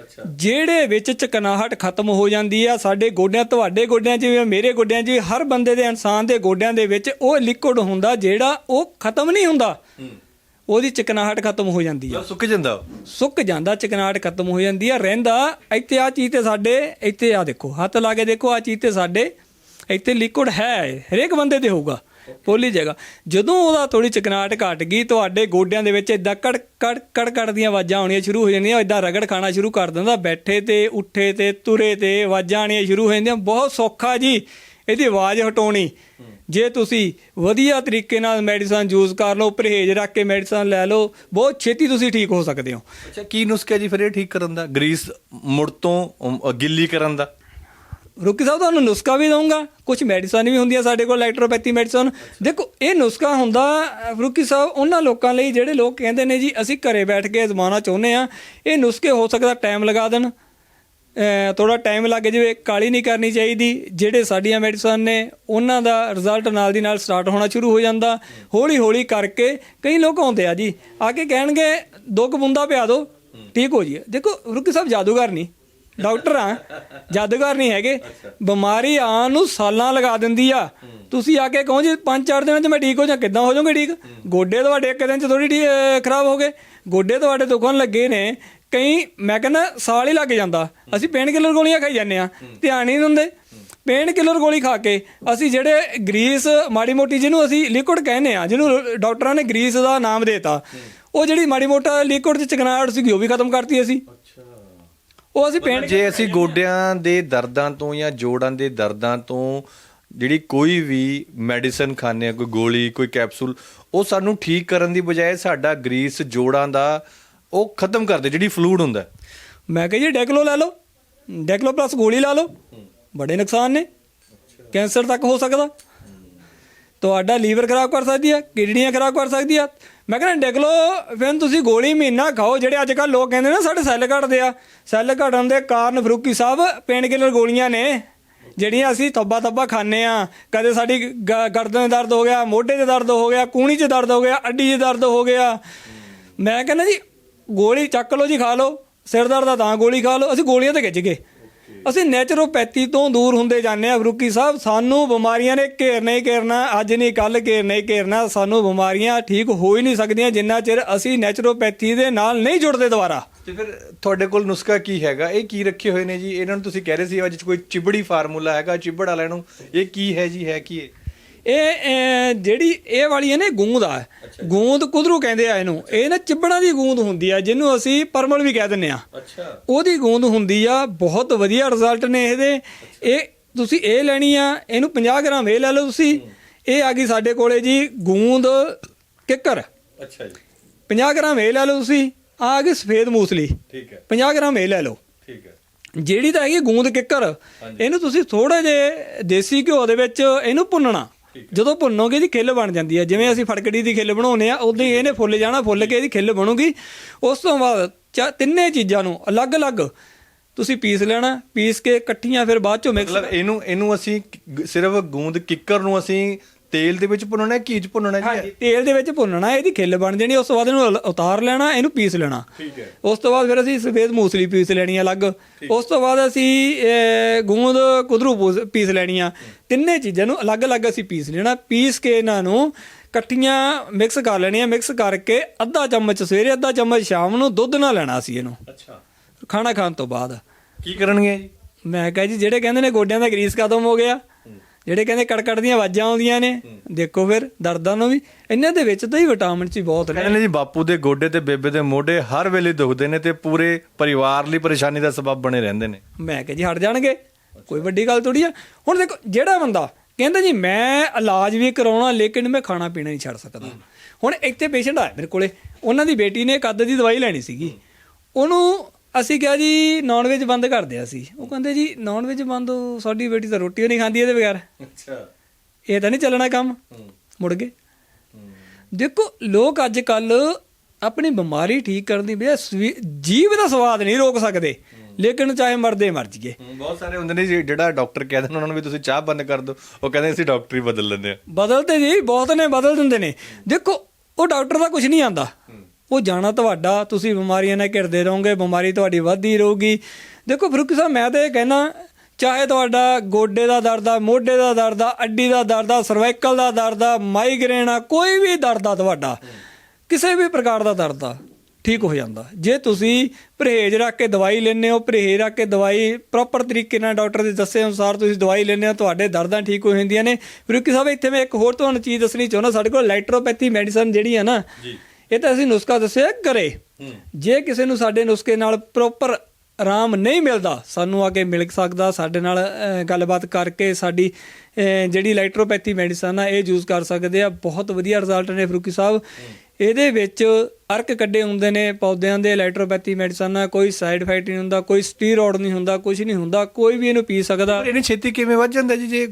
ਅੱਛਾ। ਜਿਹੜੇ ਵਿੱਚ ਚਕਨਾਹਟ ਖਤਮ ਹੋ ਜਾਂਦੀ ਆ ਸਾਡੇ ਗੋਡਿਆਂ ਤੁਹਾਡੇ ਗੋਡਿਆਂ 'ਚ ਵੀ ਮੇਰੇ ਗੋਡਿਆਂ 'ਚ ਵੀ ਹਰ ਬੰਦੇ ਦੇ ਇਨਸਾਨ ਦੇ ਗੋਡਿਆਂ ਦੇ ਵਿੱਚ ਉਹ ਲਿਕੁਇਡ ਹੁੰਦਾ ਜਿਹੜਾ ਉਹ ਖਤਮ ਨਹੀਂ ਹੁੰਦਾ। ਉਹਦੀ ਚਕਨਾਹਟ ਖਤਮ ਹੋ ਜਾਂਦੀ ਆ। ਸੁੱਕ ਜਾਂਦਾ। ਸੁੱਕ ਜਾਂਦਾ ਚਕਨਾਹਟ ਖਤਮ ਹੋ ਜਾਂਦੀ ਆ ਰਹਿੰਦਾ। ਇੱਥੇ ਆ ਚੀਜ਼ ਤੇ ਸਾਡੇ ਇੱਥੇ ਆ ਦੇਖੋ ਹੱਥ ਲਾ ਕੇ ਦੇਖੋ ਆ ਚੀਜ਼ ਤੇ ਸਾਡੇ ਇੱਥੇ ਲਿਕੁਇਡ ਹੈ ਹਰੇਕ ਬੰਦੇ ਤੇ ਹੋਊਗਾ ਪੋਲੀ ਜਗ੍ਹਾ ਜਦੋਂ ਉਹਦਾ ਥੋੜੀ ਚਕਨਾਹਟ ਘਟ ਗਈ ਤੁਹਾਡੇ ਗੋਡਿਆਂ ਦੇ ਵਿੱਚ ਇਦਾਂ ਕੜ ਕੜ ਕੜ ਕੜ ਦੀਆਂ ਆਵਾਜ਼ਾਂ ਆਉਣੀਆਂ ਸ਼ੁਰੂ ਹੋ ਜਾਂਦੀਆਂ ਇਦਾਂ ਰਗੜ ਖਾਣਾ ਸ਼ੁਰੂ ਕਰ ਦਿੰਦਾ। ਬੈਠੇ ਤੇ ਉੱਠੇ ਤੇ ਤੁਰੇ ਤੇ ਆਵਾਜ਼ਾਂ ਆਉਣੀਆਂ ਸ਼ੁਰੂ ਹੋ ਜਾਂਦੀਆਂ। ਬਹੁਤ ਸੌਖਾ ਜੀ। ਇਹਦੀ ਆਵਾਜ਼ ਹਟਾਉਣੀ। ਜੇ ਤੁਸੀਂ ਵਧੀਆ ਤਰੀਕੇ ਨਾਲ ਮੈਡੀਸਨ ਯੂਜ਼ ਕਰ ਲਓ ਪਰਹੇਜ਼ ਰੱਖ ਕੇ ਮੈਡੀਸਨ ਲੈ ਲਓ ਬਹੁਤ ਛੇਤੀ ਤੁਸੀਂ ਠੀਕ ਹੋ ਸਕਦੇ ਹੋ। ਅੱਛਾ ਕੀ ਨੁਸਖਾ ਜੀ ਫਿਰ ਇਹ ਠੀਕ ਕਰਨ ਦਾ? ਗਰੀਸ ਮੁੜ ਤੋਂ ਅਮ, ਗਿੱਲੀ ਕਰਨ ਦਾ? ਰੁਕੀ ਸਾਹਿਬ ਤੁਹਾਨੂੰ ਨੁਸਖਾ ਵੀ ਦਊਂਗਾ। ਕੁਝ ਮੈਡੀਸਨ ਵੀ ਹੁੰਦੀਆਂ ਸਾਡੇ ਕੋਲ ਇਲੈਕਟ੍ਰੋਪੈਥੀ ਮੈਡੀਸਨ ਦੇਖੋ ਇਹ ਨੁਸਖਾ ਹੁੰਦਾ ਰੁਕੀ ਸਾਹਿਬ ਉਹਨਾਂ ਲੋਕਾਂ ਲਈ ਜਿਹੜੇ ਲੋਕ ਕਹਿੰਦੇ ਨੇ ਜੀ ਅਸੀਂ ਘਰੇ ਬੈਠ ਕੇ ਅਜ਼ਮਾਉਣਾ ਚਾਹੁੰਦੇ ਆ ਇਹ ਨੁਸਖੇ ਹੋ ਸਕਦਾ ਟਾਈਮ ਲਗਾ ਦੇਣ। ਥੋੜਾ ਟਾਈਮ ਲੱਗ ਜਾਵੇ ਕਾਲੀ ਨਹੀਂ ਕਰਨੀ ਚਾਹੀਦੀ। ਜਿਹੜੇ ਸਾਡੀਆਂ ਮੈਡੀਸਨ ਨੇ, ਉਹਨਾਂ ਦਾ ਰਿਜ਼ਲਟ ਨਾਲ ਦੀ ਨਾਲ ਸਟਾਰਟ ਹੋਣਾ ਸ਼ੁਰੂ ਹੋ ਜਾਂਦਾ। ਹੌਲੀ ਹੌਲੀ ਕਰਕੇ ਕਈ ਲੋਕ ਆਉਂਦੇ ਆ ਜੀ। ਆ ਕੇ ਕਹਿਣਗੇ ਦੋ ਕੁ ਬੂੰਦਾ ਪਿਆ ਦਿਓ ਠੀਕ ਹੋ ਜੀ ਦੇਖੋ ਰੁਕੀ ਸਾਹਿਬ ਜਾਦੂਗਰ ਨਹੀਂ। ਡਾਕਟਰ ਆ, ਜਾਦੂਗਰ ਨਹੀਂ ਹੈਗੇ। ਬਿਮਾਰੀ ਆਉਣ ਨੂੰ ਸਾਲਾਂ ਲਗਾ ਦਿੰਦੀ ਆ। ਤੁਸੀਂ ਆ ਕੇ ਕਹੋ ਜੀ, ਪੰਜ ਚਾਰ ਦਿਨਾਂ 'ਚ ਮੈਂ ਠੀਕ ਹੋ ਜਾ ਕਿੱਦਾਂ ਹੋ ਜਾਓਗੇ ਠੀਕ? ਗੋਡੇ ਤੁਹਾਡੇ ਇੱਕ ਦਿਨ 'ਚ ਥੋੜੀ ਖਰਾਬ ਹੋ ਗਏ। ਗੋਡੇ ਤੁਹਾਡੇ ਦੁਖਣ ਲੱਗੇ ਨੇ। ਕਈ ਮੈਂ ਕਹਿੰਦਾ ਸਾਲ ਹੀ ਲੱਗ ਜਾਂਦਾ। ਅਸੀਂ ਪੇਨ ਕਿਲਰ ਗੋਲੀਆਂ ਖਾਈ ਜਾਂਦੇ ਆ ਧਿਆਨ ਹੀ ਨਹੀਂ ਦਿੰਦੇ। ਪੇਨ ਕਿਲਰ ਗੋਲੀ ਖਾ ਕੇ ਅਸੀਂ ਜਿਹੜੇ ਗਰੀਸ ਮਾੜੀ ਮੋਟੀ ਜਿਹਨੂੰ ਅਸੀਂ ਲਿਕੁਇਡ ਕਹਿੰਦੇ ਆ ਜਿਹਨੂੰ ਡਾਕਟਰਾਂ ਨੇ ਗਰੀਸ ਦਾ ਨਾਮ ਦੇਤਾ ਉਹ ਜਿਹੜੀ ਮਾੜੀ ਮੋਟਾ ਲਿਕੁਇਡ ਚ ਚਕਨਾਹਟ ਸੀਗੀ ਉਹ ਵੀ ਖਤਮ ਕਰਤੀ ਅਸੀਂ। ਉਹ ਅਸੀਂ ਪੇਨ ਜੇ ਅਸੀਂ ਗੋਡਿਆਂ ਦੇ ਦਰਦਾਂ ਤੋਂ ਜਾਂ ਜੋੜਾਂ ਦੇ ਦਰਦਾਂ ਤੋਂ ਜਿਹੜੀ ਕੋਈ ਵੀ ਮੈਡੀਸਨ ਖਾਂਦੇ ਆ ਕੋਈ ਗੋਲੀ ਕੋਈ ਕੈਪਸੂਲ ਉਹ ਸਾਨੂੰ ਠੀਕ ਕਰਨ ਦੀ ਬਜਾਏ ਸਾਡਾ ਗਰੀਸ ਜੋੜਾਂ ਦਾ ਉਹ ਖਤਮ ਕਰਦੇ, ਜਿਹੜੀ ਫਲੂਡ ਹੁੰਦਾ ਮੈਂ ਕਿਹਾ ਜੀ ਡੈਕਲੋ ਲੈ ਲਓ। ਡੈਕਲੋ ਪਲੱਸ ਗੋਲੀ ਲਾ ਲਓ। ਬੜੇ ਨੁਕਸਾਨ ਨੇ। ਕੈਂਸਰ ਤੱਕ ਹੋ ਸਕਦਾ। ਤੁਹਾਡਾ ਲੀਵਰ ਖਰਾਬ ਕਰ ਸਕਦੀ ਆ ਕਿਡਨੀਆਂ ਖਰਾਬ ਕਰ ਸਕਦੀ ਆ ਮੈਂ ਕਹਿੰਦਾ ਡੈਕਲੋ ਫਿਰ ਤੁਸੀਂ ਗੋਲੀ ਮਹੀਨਾ ਖਾਓ, ਜਿਹੜੇ ਅੱਜ ਕੱਲ ਲੋਕ ਕਹਿੰਦੇ ਨੇ, ਸਾਡੇ ਸੈੱਲ ਘਟਦੇ ਆ। ਸੈੱਲ ਘਟਣ ਦੇ ਕਾਰਨ ਫਰੂਕੀ ਸਾਹਿਬ ਪੇਨ ਕਿਲਰ ਗੋਲੀਆਂ ਨੇ। ਜਿਹੜੀਆਂ ਅਸੀਂ ਤੱਬਾ ਤੱਬਾ ਖਾਂਦੇ ਆ ਕਦੇ ਸਾਡੀ ਗ- ਗਰਦਨ 'ਚ ਦਰਦ ਹੋ ਗਿਆ, ਮੋਢੇ 'ਚ ਦਰਦ ਹੋ ਗਿਆ ਕੂਣੀ 'ਚ ਦਰਦ ਹੋ ਗਿਆ, ਅੱਡੀ 'ਚ ਦਰਦ ਹੋ ਗਿਆ। ਮੈਂ ਕਹਿੰਦਾ ਜੀ ਗੋਲੀ ਚੱਕ ਲਓ ਜੀ ਖਾ ਲਓ। ਸਿਰ ਦਰਦ ਦਾ ਤਾਂ ਗੋਲੀ ਖਾ ਲਓ। ਅਸੀਂ ਗੋਲੀਆਂ ਤੇ ਖਿੱਚ ਗਏ। ਅਸੀਂ ਨੈਚੁਰੋਪੈਥੀ ਤੋਂ ਦੂਰ ਹੁੰਦੇ ਜਾਂਦੇ ਆ ਫਰੂਕੀ ਸਾਹਿਬ। ਸਾਨੂੰ ਬਿਮਾਰੀਆਂ ਨੇ ਘੇਰਨਾ ਹੀ ਘੇਰਨਾ ਅੱਜ ਨਹੀਂ ਕੱਲ ਘੇਰਨਾ ਹੀ ਘੇਰਨਾ। ਸਾਨੂੰ ਬਿਮਾਰੀਆਂ ਠੀਕ ਹੋ ਹੀ ਨਹੀਂ ਸਕਦੀਆਂ ਜਿੰਨਾ ਚਿਰ ਅਸੀਂ ਨੈਚੁਰੋਪੈਥੀ ਦੇ ਨਾਲ ਨਹੀਂ ਜੁੜਦੇ ਦੁਬਾਰਾ। ਤੇ ਫਿਰ ਤੁਹਾਡੇ ਕੋਲ ਨੁਸਖਾ ਕੀ ਹੈਗਾ? ਇਹ ਕੀ ਰੱਖੇ ਹੋਏ ਨੇ ਜੀ? ਇਹਨਾਂ ਨੂੰ ਤੁਸੀਂ ਕਹਿ ਰਹੇ ਸੀ ਅੱਜ ਕੋਈ ਚਿਬੜੀ ਫਾਰਮੂਲਾ ਹੈਗਾ ਚਿਬੜ ਵਾਲਿਆਂ ਨੂੰ। ਇਹ ਕੀ ਹੈ ਜੀ? ਹੈ ਕੀ ਇਹ? ਇਹ ਅਹ, ਜਿਹੜੀ ਇਹ ਵਾਲੀ ਹੈ ਨੇ ਗੂੰਦ ਆ। ਗੂੰਦ ਕੁਦਰੂ ਕਹਿੰਦੇ ਆ ਇਹਨੂੰ। ਇਹ ਨਾ ਚਿੱਬੜਾਂ ਦੀ ਗੂੰਦ ਹੁੰਦੀ ਆ ਜਿਹਨੂੰ ਅਸੀਂ ਪਰਮਲ ਵੀ ਕਹਿ ਦਿੰਨੇ ਆ। ਅੱਛਾ। ਉਹਦੀ ਗੂੰਦ ਹੁੰਦੀ ਆ ਬਹੁਤ ਵਧੀਆ ਰਿਜ਼ਲਟ ਨੇ ਇਹਦੇ। ਇਹ ਤੁਸੀਂ ਇਹ ਲੈਣੀ ਆ ਇਹਨੂੰ 50 ਗ੍ਰਾਮ ਇਹ ਲੈ ਲਓ ਤੁਸੀਂ। ਇਹ ਆ ਗਈ ਸਾਡੇ ਕੋਲੇ ਜੀ ਗੂੰਦ ਕਿੱਕਰ। ਅੱਛਾ ਜੀ। 50 ਗ੍ਰਾਮ ਇਹ ਲੈ ਲਓ ਤੁਸੀਂ। ਆ ਗਈ ਸਫੇਦ ਮੂਸਲੀ। ਠੀਕ ਹੈ। 50 ਗ੍ਰਾਮ ਇਹ ਲੈ ਲਓ। ਠੀਕ ਹੈ। ਜਿਹੜੀ ਤਾਂ ਹੈਗੀ ਗੂੰਦ ਕਿੱਕਰ ਇਹਨੂੰ ਤੁਸੀਂ ਥੋੜੇ ਜੇ ਦੇਸੀ ਘਿਓ ਦੇ ਵਿੱਚ ਇਹਨੂੰ ਭੁੰਨਣਾ। ਜਦੋਂ ਭੁੰਨੋਗੇ ਦੀ ਖਿੱਲ ਬਣ ਜਾਂਦੀ ਹੈ। ਜਿਵੇਂ ਅਸੀਂ ਫੜਕੜੀ ਦੀ ਖਿੱਲ ਬਣਾਉਂਦੇ ਆ ਉਦੋਂ ਹੀ ਇਹਨੇ ਫੁੱਲ ਜਾਣਾ ਫੁੱਲ ਕੇ ਇਹਦੀ ਖਿੱਲ ਬਣੂਗੀ। ਉਸ ਤੋਂ ਬਾਅਦ ਤਿੰਨੇ ਚੀਜ਼ਾਂ ਨੂੰ ਅਲੱਗ-ਅਲੱਗ ਤੁਸੀਂ ਪੀਸ ਲੈਣਾ ਪੀਸ ਕੇ ਇਕੱਠੀਆਂ ਫਿਰ ਬਾਅਦ ਚੋਂ ਮਿਕਸ ਮਤਲਬ ਇਹਨੂੰ ਇਹਨੂੰ ਅਸੀਂ ਸਿਰਫ ਗੂੰਦ ਕਿੱਕਰ ਨੂੰ ਅਸੀਂ ਤੇਲ ਦੇ ਵਿੱਚ ਭੁੰਨਣਾ ਹੈ ਘੀ ਚ ਭੁੰਨਣਾ ਜੀ ਹਾਂਜੀ ਤੇਲ ਦੇ ਵਿੱਚ ਭੁੰਨਣਾ ਇਹਦੀ ਖਿੱਲ ਬਣ ਜਾਣੀ ਉਸ ਤੋਂ ਬਾਅਦ ਇਹਨੂੰ ਉਤਾਰ ਲੈਣਾ ਇਹਨੂੰ ਪੀਸ ਲੈਣਾ। ਠੀਕ ਹੈ। ਉਸ ਤੋਂ ਬਾਅਦ ਫਿਰ ਅਸੀਂ ਸਫੇਦ ਮੂਸਲੀ ਪੀਸ ਲੈਣੀ ਆ ਅਲੱਗ। ਉਸ ਤੋਂ ਬਾਅਦ ਅਸੀਂ ਅਹ, ਗੂੰਦ ਕੁਦਰੂ ਪੂਸ- ਪੀਸ ਲੈਣੀ ਆ। ਤਿੰਨੇ ਚੀਜ਼ਾਂ ਨੂੰ ਅਲੱਗ-ਅਲੱਗ ਅਸੀਂ ਪੀਸ ਲੈਣਾ। ਪੀਸ ਕੇ ਇਹਨਾਂ ਨੂੰ ਇਕੱਠੀਆਂ ਮਿਕਸ ਕਰ ਲੈਣੀਆਂ। ਮਿਕਸ ਕਰਕੇ ਅੱਧਾ ਚਮਚ ਸਵੇਰੇ ਅੱਧਾ ਚਮਚ ਸ਼ਾਮ ਨੂੰ ਦੁੱਧ ਨਾਲ ਲੈਣਾ ਸੀ ਇਹਨੂੰ। ਅੱਛਾ। ਖਾਣਾ ਖਾਣ ਤੋਂ ਬਾਅਦ। ਕੀ ਕਰਨਗੇ ਜੀ? ਮੈਂ ਕਹਾਂ ਜੀ ਜਿਹੜੇ ਕਹਿੰਦੇ ਨੇ ਗੋਡਿਆਂ ਦਾ ਗਰੀਸ ਖਤਮ ਹੋ ਗਿਆ ਜਿਹੜੇ ਕਹਿੰਦੇ ਕੜਕੜ ਦੀਆਂ ਆਵਾਜ਼ਾਂ ਆਉਂਦੀਆਂ ਨੇ ਦੇਖੋ ਫਿਰ ਦਰਦਾਂ ਨੂੰ ਵੀ। ਇਹਨਾਂ ਦੇ ਵਿੱਚ ਤਾਂ ਹੀ ਵਿਟਾਮਿਨ ਹੀ ਬਹੁਤ ਨੇ। ਕਹਿੰਦੇ ਜੀ ਬਾਪੂ ਦੇ ਗੋਡੇ ਤੇ ਬੇਬੇ ਦੇ ਮੋਢੇ ਹਰ ਵੇਲੇ ਦੁਖਦੇ ਨੇ ਤੇ ਪੂਰੇ ਪਰਿਵਾਰ ਲਈ ਪਰੇਸ਼ਾਨੀ ਦਾ ਸਬਬ ਬਣੇ ਰਹਿੰਦੇ ਨੇ। ਮੈਂ ਕਿਹਾ ਜੀ ਹਟ ਜਾਣਗੇ। ਕੋਈ ਵੱਡੀ ਗੱਲ ਥੋੜੀ ਆ। ਹੁਣ ਦੇਖੋ ਜਿਹੜਾ ਬੰਦਾ ਕਹਿੰਦਾ ਜੀ ਮੈਂ ਇਲਾਜ ਵੀ ਕਰਾਉਣਾ ਲੇਕਿਨ ਮੈਂ ਖਾਣਾ ਪੀਣਾ ਨਹੀਂ ਛੱਡ ਸਕਦਾ। ਹੁਣ ਇੱਥੇ ਪੇਸ਼ੈਂਟ ਆਇਆ ਮੇਰੇ ਕੋਲੇ। ਉਹਨਾਂ ਦੀ ਬੇਟੀ ਨੇ ਕੱਦ ਦੀ ਦਵਾਈ ਲੈਣੀ ਸੀਗੀ। ਉਹਨੂੰ ਅਸੀਂ ਕਿਹਾ ਜੀ ਨਾਨ ਵੇਜ ਬੰਦ ਕਰ ਦਿਆ ਸੀ। ਉਹ ਕਹਿੰਦੇ ਜੀ ਨਾਨ ਵੇਜ ਬੰਦ ਉਹ ਸਾਡੀ ਬੇਟੀ ਤਾਂ ਰੋਟੀ ਨਹੀਂ ਖਾਂਦੀ ਇਹਦੇ ਬਗੈਰ। ਅੱਛਾ। ਇਹ ਤਾਂ ਨਹੀਂ ਚੱਲਣਾ ਕੰਮ। ਮੁੜ ਗਏ। ਦੇਖੋ ਲੋਕ ਅੱਜ ਕੱਲ ਆਪਣੀ ਬਿਮਾਰੀ ਠੀਕ ਕਰਨ ਦੀ ਸਵੀ- ਜੀਵ ਦਾ ਸਵਾਦ ਨਹੀਂ ਰੋਕ ਸਕਦੇ। ਲੇਕਿਨ ਚਾਹੇ ਮਰਦੇ ਮਰ ਜੀਏ ਬਹੁਤ ਸਾਰੇ ਹੁੰਦੇ ਨੇ ਜਿਹੜਾ ਡਾਕਟਰ ਕਹਿ ਦਿੰਦੇ ਉਹਨਾਂ ਨੂੰ ਵੀ ਤੁਸੀਂ ਚਾਹ ਬੰਦ ਕਰ ਦਿਓ ਉਹ ਕਹਿੰਦੇ ਅਸੀਂ ਡਾਕਟਰ ਬਦਲ ਲੈਂਦੇ ਆ ਬਦਲਤੇ ਜੀ ਬਹੁਤ ਨੇ ਬਦਲ ਦਿੰਦੇ ਨੇ। ਦੇਖੋ ਉਹ ਡਾਕਟਰ ਦਾ ਕੁਝ ਨਹੀਂ ਆਂਦਾ ਉਹ ਜਾਣਾ ਤੁਹਾਡਾ, ਤੁਸੀਂ ਬਿਮਾਰੀਆਂ ਨਾਲ ਘਿਰਦੇ ਰਹੋਗੇ, ਬਿਮਾਰੀ ਤੁਹਾਡੀ ਵੱਧਦੀ ਰਹੂਗੀ। ਦੇਖੋ ਫਰੂਕੀ ਸਾਹਿਬ, ਮੈਂ ਤਾਂ ਇਹ ਕਹਿਣਾ ਚਾਹੇ ਤੁਹਾਡਾ ਗੋਡੇ ਦਾ ਦਰਦ ਆ, ਮੋਢੇ ਦਾ ਦਰਦ ਆ, ਅੱਡੀ ਦਾ ਦਰਦ ਆ ਸਰਵਾਈਕਲ ਦਾ ਦਰਦ ਆ ਮਾਈਗ੍ਰੇਨ ਆ, ਕੋਈ ਵੀ ਦਰਦ ਆ ਤੁਹਾਡਾ, ਕਿਸੇ ਵੀ ਪ੍ਰਕਾਰ ਦਾ ਦਰਦ ਆ, ਠੀਕ ਹੋ ਜਾਂਦਾ। ਜੇ ਤੁਸੀਂ ਪਰਹੇਜ਼ ਰੱਖ ਕੇ ਦਵਾਈ ਲੈਂਦੇ ਹੋ, ਪਰਹੇਜ਼ ਰੱਖ ਕੇ ਦਵਾਈ ਪ੍ਰੋਪਰ ਤਰੀਕੇ ਨਾਲ ਡਾਕਟਰ ਦੇ ਦੱਸੇ ਅਨੁਸਾਰ ਤੁਸੀਂ ਦਵਾਈ ਲੈਂਦੇ ਹੋ, ਤੁਹਾਡੇ ਦਰਦਾਂ ਠੀਕ ਹੋ ਜਾਂਦੀਆਂ ਨੇ। ਫਰੂਕੀ ਸਾਹਿਬ, ਇੱਥੇ ਮੈਂ ਇੱਕ ਹੋਰ ਤੁਹਾਨੂੰ ਚੀਜ਼ ਦੱਸਣੀ ਚਾਹੁੰਦਾ, ਸਾਡੇ ਕੋਲ ਇਲੈਕਟ੍ਰੋਪੈਥੀ ਮੈਡੀਸਨ ਜਿਹੜੀ ਆ ਨਾ ਇਹ ਤਾਂ ਅਸੀਂ ਨੁਸਖਾ ਦੱਸਿਆ ਕਰੇ ਜੇ ਕਿਸੇ ਨੂੰ ਸਾਡੇ ਨੁਸਖੇ ਨਾਲ ਪ੍ਰੋਪਰ ਆਰਾਮ ਨਹੀਂ ਮਿਲਦਾ ਸਾਨੂੰ ਆ ਕੇ ਮਿਲ ਸਕਦਾ ਸਾਡੇ ਨਾਲ ਗੱਲਬਾਤ ਕਰਕੇ ਸਾਡੀ ਜਿਹੜੀ ਇਲੈਕਟ੍ਰੋਪੈਥੀ ਮੈਡੀਸਨ ਆ ਇਹ ਯੂਜ਼ ਕਰ ਸਕਦੇ ਆ। ਬਹੁਤ ਵਧੀਆ ਰਿਜ਼ਲਟ ਨੇ ਫਰੂਕੀ ਸਾਹਿਬ। ਇਹਦੇ ਵਿੱਚ ਅਰਕ ਕੱਢੇ ਹੁੰਦੇ ਨੇ ਪੌਦਿਆਂ ਦੇ ਇਲੈਕਟ੍ਰੋਪੈਥੀ ਮੈਡੀਸਨ ਨਾਲ ਕੋਈ ਸਾਈਡ ਇਫੈਕਟ ਨਹੀਂ ਹੁੰਦਾ ਕੋਈ ਸਟੀਰੋਇਡ ਨਹੀਂ ਹੁੰਦਾ ਕੁਝ ਨਹੀਂ ਹੁੰਦਾ ਕੋਈ ਵੀ ਇਹਨੂੰ ਪੀ ਸਕਦਾ। ਪਰ ਇਹਨੇ ਛੇਤੀ ਕਿਵੇਂ ਵੱਧ ਜਾਂਦਾ ਜੀ? ਜੇ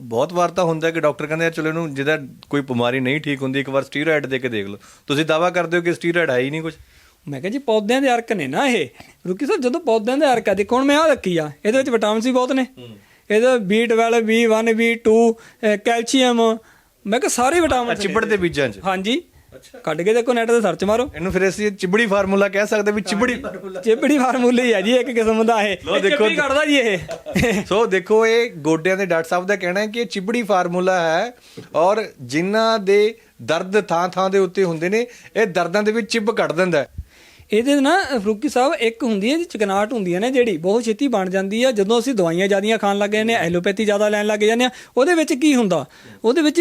ਬਹੁਤ ਵਾਰ ਤਾਂ ਹੁੰਦਾ ਕਿ ਡਾਕਟਰ ਕਹਿੰਦੇ ਆ ਚਲੋ ਇਹਨੂੰ ਜਿਹਦਾ ਕੋਈ ਬਿਮਾਰੀ ਨਹੀਂ ਠੀਕ ਹੁੰਦੀ ਇੱਕ ਵਾਰ ਸਟੀਰੋਇਡ ਦੇ ਕੇ ਦੇਖ ਲਓ। ਤੁਸੀਂ ਦਾਵਾ ਕਰਦੇ ਹੋ ਕਿ ਸਟੀਰੋਇਡ ਹੈ ਹੀ ਨਹੀਂ ਕੁਝ ਮੈਂ ਕਿਹਾ ਜੀ ਪੌਦਿਆਂ ਦੇ ਅਰਕ ਨੇ ਨਾ ਇਹ। ਰੁਕੀ ਸਾਹਿਬ ਜਦੋਂ ਪੌਦਿਆਂ ਦੇ ਅਰਕ ਆ ਦੇਖੋ ਹੁਣ ਮੈਂ ਆ ਰੱਖੀ ਆ ਇਹਦੇ ਵਿੱਚ ਵਿਟਾਮਿਨ ਸੀ ਬਹੁਤ ਨੇ। ਇਹਦਾ B12 B1 B2 ਅਹ ਕੈਲਸ਼ੀਅਮ ਮੈਂ ਕਿਹਾ ਸਾਰੇ ਵਿਟਾਮਿਨ ਚਿੱਬੜ ਦੇ ਬੀਜਾਂ 'ਚ? ਹਾਂਜੀ। ਕੱਢ ਕੇ ਦੇਖੋ ਨੈਟ ਤੇ ਸਰਚ ਮਾਰੋ। ਇਹਨੂੰ ਫਿਰ ਅਸੀਂ ਚਿਬੜੀ ਫਾਰਮੂਲਾ ਕਹਿ ਸਕਦੇ ਵੀ ਚਿਬੜੀ। ਫਾਰਮੂਲਾ ਚਿਪੜੀ ਫਾਰਮੂਲੇ ਹੀ ਆ ਜੀ ਇੱਕ ਕਿਸਮ ਦਾ ਇਹ। ਇਹ ਦੇਖੋ। ਕੱਢਦਾ ਜੀ ਇਹ। ਸੋ ਦੇਖੋ ਇਹ ਗੋਡਿਆਂ ਦੇ ਡਾਕਟਰ ਸਾਹਿਬ ਦਾ ਕਹਿਣਾ ਹੈ ਕਿ ਇਹ ਚਿਬੜੀ ਫਾਰਮੂਲਾ ਹੈ ਔਰ ਜਿਨ੍ਹਾਂ ਦੇ ਦਰਦ ਥਾਂ ਥਾਂ ਦੇ ਉੱਤੇ ਹੁੰਦੇ ਨੇ ਇਹ ਦਰਦਾਂ ਦੇ ਵਿੱਚ ਚਿੱਬ ਕੱਢ ਦਿੰਦਾ ਹੈ। ਇਹਦੇ ਨਾ ਫਰੂਕੀ ਸਾਹਿਬ ਇੱਕ ਹੁੰਦੀ ਹੈ ਜੀ ਚਕਨਾਟ ਹੁੰਦੀ ਹੈ ਨਾ ਜਿਹੜੀ ਬਹੁਤ ਛੇਤੀ ਬਣ ਜਾਂਦੀ ਆ। ਜਦੋਂ ਅਸੀਂ ਦਵਾਈਆਂ ਜ਼ਿਆਦੀਆਂ ਖਾਣ ਲੱਗ ਜਾਂਦੇ ਆ ਐਲੋਪੈਥੀ ਜ਼ਿਆਦਾ ਲੈਣ ਲੱਗ ਜਾਂਦੇ ਆ ਉਹਦੇ ਵਿੱਚ ਕੀ ਹੁੰਦਾ? ਉਹਦੇ ਵਿੱਚ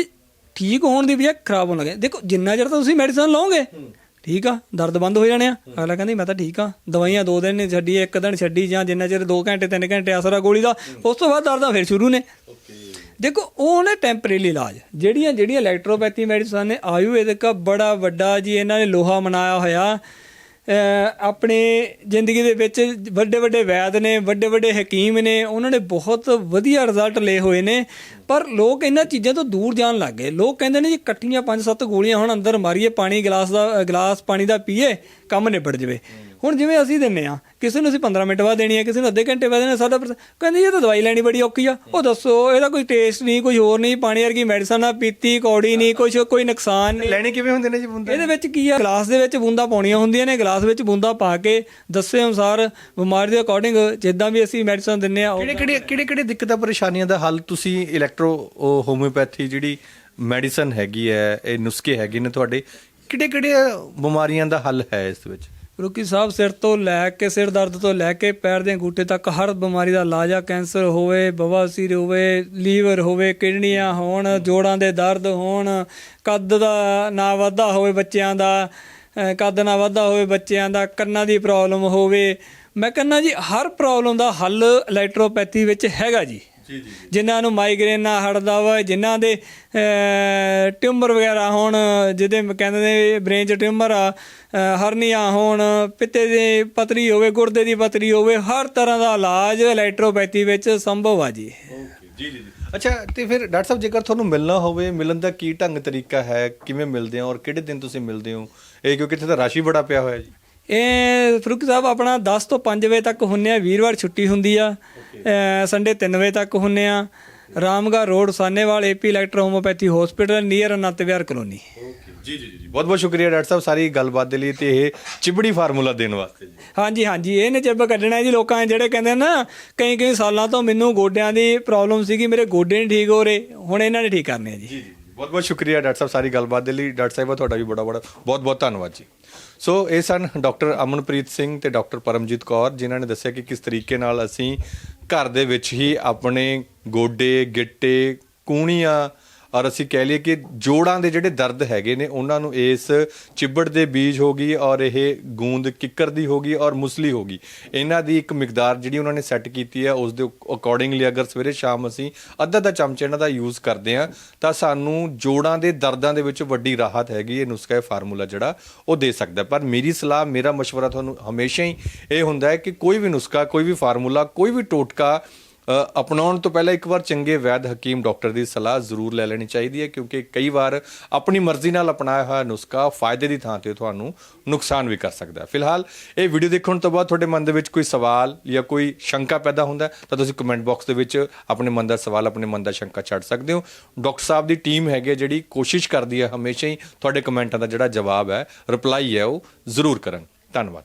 ਠੀਕ ਹੋਣ ਦੀ ਬਜਾਏ ਖਰਾਬ ਹੋਣ ਲੱਗੇ। ਦੇਖੋ ਜਿੰਨਾ ਚਿਰ ਤਾਂ ਤੁਸੀਂ ਮੈਡੀਸਨ ਲਓਗੇ ਠੀਕ ਆ ਦਰਦ ਬੰਦ ਹੋ ਜਾਣੇ ਆ। ਅਗਲਾ ਕਹਿੰਦੀ ਮੈਂ ਤਾਂ ਠੀਕ ਆ ਦਵਾਈਆਂ ਦੋ ਦਿਨ ਨਹੀਂ ਛੱਡੀ ਇੱਕ ਦਿਨ ਛੱਡੀ ਜਾਂ ਜਿੰਨਾ ਚਿਰ 2 ਘੰਟੇ 3 ਘੰਟੇ ਅਸਰ ਆ ਗੋਲੀ ਦਾ ਉਸ ਤੋਂ ਬਾਅਦ ਦਰਦਾਂ ਫਿਰ ਸ਼ੁਰੂ ਨੇ। ਦੇਖੋ ਉਹ ਨੇ ਟੈਂਪਰੇਰੀ ਇਲਾਜ ਜਿਹੜੀਆਂ ਜਿਹੜੀਆਂ ਇਲੈਕਟ੍ਰੋਪੈਥੀ ਮੈਡੀਸਨ ਨੇ ਆਯੁਰਵੇਦਿਕ ਬੜਾ ਵੱਡਾ ਜੀ ਇਹਨਾਂ ਨੇ ਲੋਹਾ ਮਨਾਇਆ ਹੋਇਆ। ਆਪਣੇ ਜ਼ਿੰਦਗੀ ਦੇ ਵਿੱਚ ਵੱਡੇ ਵੱਡੇ ਵੈਦ ਨੇ ਵੱਡੇ ਵੱਡੇ ਹਕੀਮ ਨੇ ਉਹਨਾਂ ਨੇ ਬਹੁਤ ਵਧੀਆ ਰਿਜ਼ਲਟ ਲਏ ਹੋਏ ਨੇ। ਪਰ ਲੋਕ ਇਹਨਾਂ ਚੀਜ਼ਾਂ ਤੋਂ ਦੂਰ ਜਾਣ ਲੱਗ ਗਏ। ਲੋਕ ਕਹਿੰਦੇ ਨੇ ਜੀ ਇਕੱਠੀਆਂ ਪੰਜ ਸੱਤ ਗੋਲੀਆਂ ਹੁਣ ਅੰਦਰ ਮਾਰੀਏ, ਪਾਣੀ ਗਲਾਸ ਦਾ ਗਲਾਸ ਪਾਣੀ ਦਾ ਪੀਏ, ਕੰਮ ਨਿਬੜ ਜਵੇ। ਹੁਣ ਜਿਵੇਂ ਅਸੀਂ ਦਿੰਨੇ ਆ ਕਿਸੇ ਨੂੰ ਅਸੀਂ 15 ਮਿੰਟ ਬਾਅਦ ਦੇਣੀ ਆ ਕਿਸੇ ਨੂੰ ਅੱਧੇ ਘੰਟੇ ਬਾਅਦ ਦੇਣੀ ਸਾਡਾ ਕਹਿੰਦੇ ਇਹ ਤਾਂ ਦਵਾਈ ਲੈਣੀ ਬੜੀ ਔਖੀ ਆ। ਉਹ ਦੱਸੋ ਇਹਦਾ ਕੋਈ ਟੇਸਟ ਨਹੀਂ ਕੋਈ ਹੋਰ ਨਹੀਂ ਪਾਣੀ ਵਰਗੀ ਮੈਡੀਸਨ ਆ ਪੀਤੀ ਕੌੜੀ ਨਹੀਂ ਕੁਝ ਕੋਈ ਨੁਕਸਾਨ ਨਹੀਂ। ਲੈਣੇ ਕਿਵੇਂ ਹੁੰਦੇ ਨੇ ਜੀ ਬੁੰਦੇ? ਇਹਦੇ ਵਿੱਚ ਕੀ ਆ ਗਲਾਸ ਦੇ ਵਿੱਚ ਬੂੰਦਾਂ ਪਾਉਣੀਆਂ ਹੁੰਦੀਆਂ ਨੇ ਗਲਾਸ ਵਿੱਚ ਬੂੰਦਾਂ ਪਾ ਕੇ ਦੱਸੇ ਅਨੁਸਾਰ ਬਿਮਾਰੀ ਦੇ ਅਕੋਰਡਿੰਗ ਜਿੱਦਾਂ ਵੀ ਅਸੀਂ ਮੈਡੀਸਨ ਦਿੰਨੇ ਆ ਕਿਹੜੇ ਕਿਹੜੇ ਕਿਹੜੇ ਕਿਹੜੇ ਦਿੱਕਤਾਂ ਪਰੇਸ਼ਾਨੀਆਂ ਦਾ ਹੱਲ ਤੁਸੀਂ ਇਲੈਕਟ੍ਰੋ ਹੋਮਿਓਪੈਥੀ ਜਿਹੜੀ ਮੈਡੀਸਨ ਹੈਗੀ ਹੈ ਇਹ ਨੁਸਖੇ ਹੈਗੇ ਨੇ ਤੁਹਾਡੇ ਕਿਹੜੇ ਕਿਹੜੇ ਬਿਮਾਰੀਆਂ ਦਾ ਹੱਲ ਹੈ ਇਸ ਵਿੱਚ? ਰੁਕੀ ਸਾਹਿਬ ਸਿਰ ਤੋਂ ਲੈ ਕੇ ਸਿਰ ਦਰਦ ਤੋਂ ਲੈ ਕੇ ਪੈਰ ਦੇ ਅੰਗੂਠੇ ਤੱਕ ਹਰ ਬਿਮਾਰੀ ਦਾ ਇਲਾਜ ਆ, ਕੈਂਸਰ ਹੋਵੇ, ਬਵਾਸੀਰ ਹੋਵੇ, ਲੀਵਰ ਹੋਵੇ, ਕਿਡਨੀਆਂ ਹੋਣ, ਜੋੜਾਂ ਦੇ ਦਰਦ ਹੋਣ, ਕੱਦ ਦਾ ਨਾ ਵਾਧਾ ਹੋਵੇ ਬੱਚਿਆਂ ਦਾ ਕੱਦ ਨਾ ਵਾਧਾ ਹੋਵੇ ਬੱਚਿਆਂ ਦਾ, ਕੰਨਾਂ ਦੀ ਪ੍ਰੋਬਲਮ ਹੋਵੇ। ਮੈਂ ਕਹਿੰਦਾ ਜੀ, ਹਰ ਪ੍ਰੋਬਲਮ ਦਾ ਹੱਲ ਇਲੈਕਟ੍ਰੋਪੈਥੀ ਵਿੱਚ ਹੈਗਾ ਜੀ। ਜੀ ਜੀ ਜਿਨ੍ਹਾਂ ਨੂੰ ਮਾਈਗ੍ਰੇਨ ਨਾ ਹਟਦਾ ਵਾ ਜਿਨ੍ਹਾਂ ਦੇ ਟਿਊਮਰ ਵਗੈਰਾ ਹੋਣ ਜਿਹਦੇ ਕਹਿੰਦੇ ਨੇ ਬ੍ਰੇਨ 'ਚ ਟਿਊਮਰ ਆ ਹਰਨੀਆਂ ਹੋਣ ਪਿੱਤੇ ਦੀ ਪਤਰੀ ਹੋਵੇ ਗੁਰਦੇ ਦੀ ਪਤਰੀ ਹੋਵੇ ਹਰ ਤਰ੍ਹਾਂ ਦਾ ਇਲਾਜ ਇਲੈਕਟ੍ਰੋਪੈਥੀ ਵਿੱਚ ਸੰਭਵ ਆ ਜੀ। ਜੀ ਜੀ ਅੱਛਾ ਤੇ ਫਿਰ ਡਾਕਟਰ ਸਾਹਿਬ ਜੇਕਰ ਤੁਹਾਨੂੰ ਮਿਲਣਾ ਹੋਵੇ ਮਿਲਣ ਦਾ ਕੀ ਢੰਗ ਤਰੀਕਾ ਹੈ? ਕਿਵੇਂ ਮਿਲਦੇ ਹੋ ਔਰ ਕਿਹੜੇ ਦਿਨ ਤੁਸੀਂ ਮਿਲਦੇ ਹੋ? ਇਹ ਕਿਉਂਕਿ ਇੱਥੇ ਤਾਂ ਰਾਸ਼ੀ ਬੜਾ ਪਿਆ ਹੋਇਆ ਜੀ। ਇਹ ਫਰੂਕ ਸਾਹਿਬ ਆਪਣਾ 10 ਤੋਂ 5 ਵਜੇ ਤੱਕ ਹੁੰਨੇ ਆ ਵੀਰਵਾਰ ਛੁੱਟੀ ਹੁੰਦੀ ਆ। ਸੰਡੇ 3 ਵਜੇ ਤੱਕ ਹੁੰਨੇ ਆ। Ramgarh road Sahnewal AP electro homeopathy hospital near Anant Vihar colony. ਜੀ ਜੀ ਜੀ ਬਹੁਤ ਬਹੁਤ ਸ਼ੁਕਰੀਆ ਡਾਕਟਰ ਸਾਹਿਬ ਸਾਰੀ ਗੱਲਬਾਤ ਦੇ ਲਈ ਤੇ ਇਹ ਚਿਬੜੀ ਫਾਰਮੂਲਾ ਦੇਣ ਵਾਸਤੇ ਜੀ। ਹਾਂਜੀ ਹਾਂਜੀ। ਇਹਨੇ ਚੱਬ ਕੱਢਣਾ ਜੀ ਲੋਕਾਂ ਨੇ ਜਿਹੜੇ ਕਹਿੰਦੇ ਨਾ ਕਈ ਕਈ ਸਾਲਾਂ ਤੋਂ ਮੈਨੂੰ ਗੋਡਿਆਂ ਦੀ ਪ੍ਰੋਬਲਮ ਸੀਗੀ ਮੇਰੇ ਗੋਡੇ ਨਹੀਂ ਠੀਕ ਹੋ ਰਹੇ ਹੁਣ ਇਹਨਾਂ ਨੇ ਠੀਕ ਕਰਨੇ ਆ ਜੀ। ਬਹੁਤ ਬਹੁਤ ਸ਼ੁਕਰੀਆ ਡਾਕਟਰ ਸਾਹਿਬ ਸਾਰੀ ਗੱਲਬਾਤ ਦੇ ਲਈ। ਡਾਕਟਰ ਸਾਹਿਬਾ ਤੁਹਾਡਾ ਵੀ ਬੜਾ ਬੜਾ ਬਹੁਤ ਬਹੁਤ ਧੰਨਵਾਦ ਜੀ। ਸੋ ਇਹ ਸਨ ਡਾਕਟਰ ਅਮਨਪ੍ਰੀਤ ਸਿੰਘ ਤੇ ਡਾਕਟਰ ਪਰਮਜੀਤ ਕੌਰ, ਜਿਨ੍ਹਾਂ ਨੇ ਦੱਸਿਆ ਕਿ ਕਿਸ ਤਰੀਕੇ ਨਾਲ ਅਸੀਂ ਘਰ ਦੇ ਵਿੱਚ ਹੀ ਆਪਣੇ ਗੋਡੇ, ਗਿੱਟੇ ਕੂਣੀਆਂ ਔਰ ਅਸੀਂ ਕਹਿ ਲਈਏ ਕਿ ਜੋੜਾਂ ਦੇ ਜਿਹੜੇ ਦਰਦ ਹੈਗੇ ਨੇ ਉਹਨਾਂ ਨੂੰ ਇਸ ਚਿੱਬੜ ਦੇ ਬੀਜ ਹੋ ਗਈ ਔਰ ਇਹ ਗੂੰਦ ਕਿੱਕਰ ਦੀ ਹੋ ਗਈ ਔਰ ਮੁਸਲੀ ਹੋ ਗਈ ਇਹਨਾਂ ਦੀ ਇੱਕ ਮਿਕਦਾਰ ਜਿਹੜੀ ਉਹਨਾਂ ਨੇ ਸੈੱਟ ਕੀਤੀ ਹੈ ਉਸ ਦੇ ਅਕੋਰਡਿੰਗਲੀ ਅਗਰ ਸਵੇਰੇ ਸ਼ਾਮ ਅਸੀਂ ਅੱਧਾ ਅੱਧਾ ਚਮਚੇ ਇਹਨਾਂ ਦਾ ਯੂਜ਼ ਕਰਦੇ ਆ ਤਾਂ ਸਾਨੂੰ ਜੋੜਾਂ ਦੇ ਦਰਦਾਂ ਦੇ ਵਿੱਚ ਵੱਡੀ ਰਾਹਤ ਹੈਗੀ ਇਹ ਨੁਸਖਾ ਇਹ ਫਾਰਮੂਲਾ ਜਿਹੜਾ ਉਹ ਦੇ ਸਕਦਾ ਹੈ। ਪਰ ਮੇਰੀ ਸਲਾਹ ਮੇਰਾ مشورہ ਤੁਹਾਨੂੰ ਹਮੇਸ਼ਾ ਹੀ ਇਹ ਹੁੰਦਾ ਹੈ ਕਿ ਕੋਈ ਵੀ ਨੁਸਖਾ ਕੋਈ ਵੀ ਫਾਰਮੂਲਾ ਕੋਈ ਵੀ ਟੋਟਕਾ ਅ, ਅਪਣਾਉਣ ਤੋਂ ਪਹਿਲਾਂ ਇੱਕ ਵਾਰ ਚੰਗੇ ਵੈਦ ਹਕੀਮ ਡਾਕਟਰ ਦੀ ਸਲਾਹ ਜ਼ਰੂਰ ਲੈ ਲੈਣੀ ਚਾਹੀਦੀ ਹੈ, ਕਿਉਂਕਿ ਕਈ ਵਾਰ ਆਪਣੀ ਮਰਜ਼ੀ ਨਾਲ ਅਪਣਾਇਆ ਹੋਇਆ ਨੁਸਖਾ ਫਾਇਦੇ ਦੀ ਥਾਂ ਤੇ ਤੁਹਾਨੂੰ ਨੁਕਸਾਨ ਵੀ ਕਰ ਸਕਦਾ ਹੈ। ਫਿਲਹਾਲ ਇਹ ਵੀਡੀਓ ਦੇਖਣ ਤੋਂ ਬਾਅਦ ਤੁਹਾਡੇ ਮਨ ਦੇ ਵਿੱਚ ਕੋਈ ਸਵਾਲ ਜਾਂ ਕੋਈ ਸ਼ੰਕਾ ਪੈਦਾ ਹੁੰਦਾ ਤਾਂ ਤੁਸੀਂ ਕਮੈਂਟ ਬਾਕਸ ਦੇ ਵਿੱਚ ਆਪਣੇ ਮਨ ਦਾ ਸਵਾਲ, ਆਪਣੇ ਮਨ ਦਾ ਸ਼ੰਕਾ ਛੱਡ ਸਕਦੇ ਹੋ। ਡਾਕਟਰ ਸਾਹਿਬ ਦੀ ਟੀਮ ਹੈਗੀ ਹੈ, ਜਿਹੜੀ ਕੋਸ਼ਿਸ਼ ਕਰਦੀ ਹੈ ਹਮੇਸ਼ਾ ਹੀ ਤੁਹਾਡੇ ਕਮੈਂਟਾਂ ਦਾ ਜਿਹੜਾ ਜਵਾਬ ਹੈ, ਰਿਪਲਾਈ ਹੈ, ਉਹ ਜ਼ਰੂਰ ਕਰਨ। ਧੰਨਵਾਦ।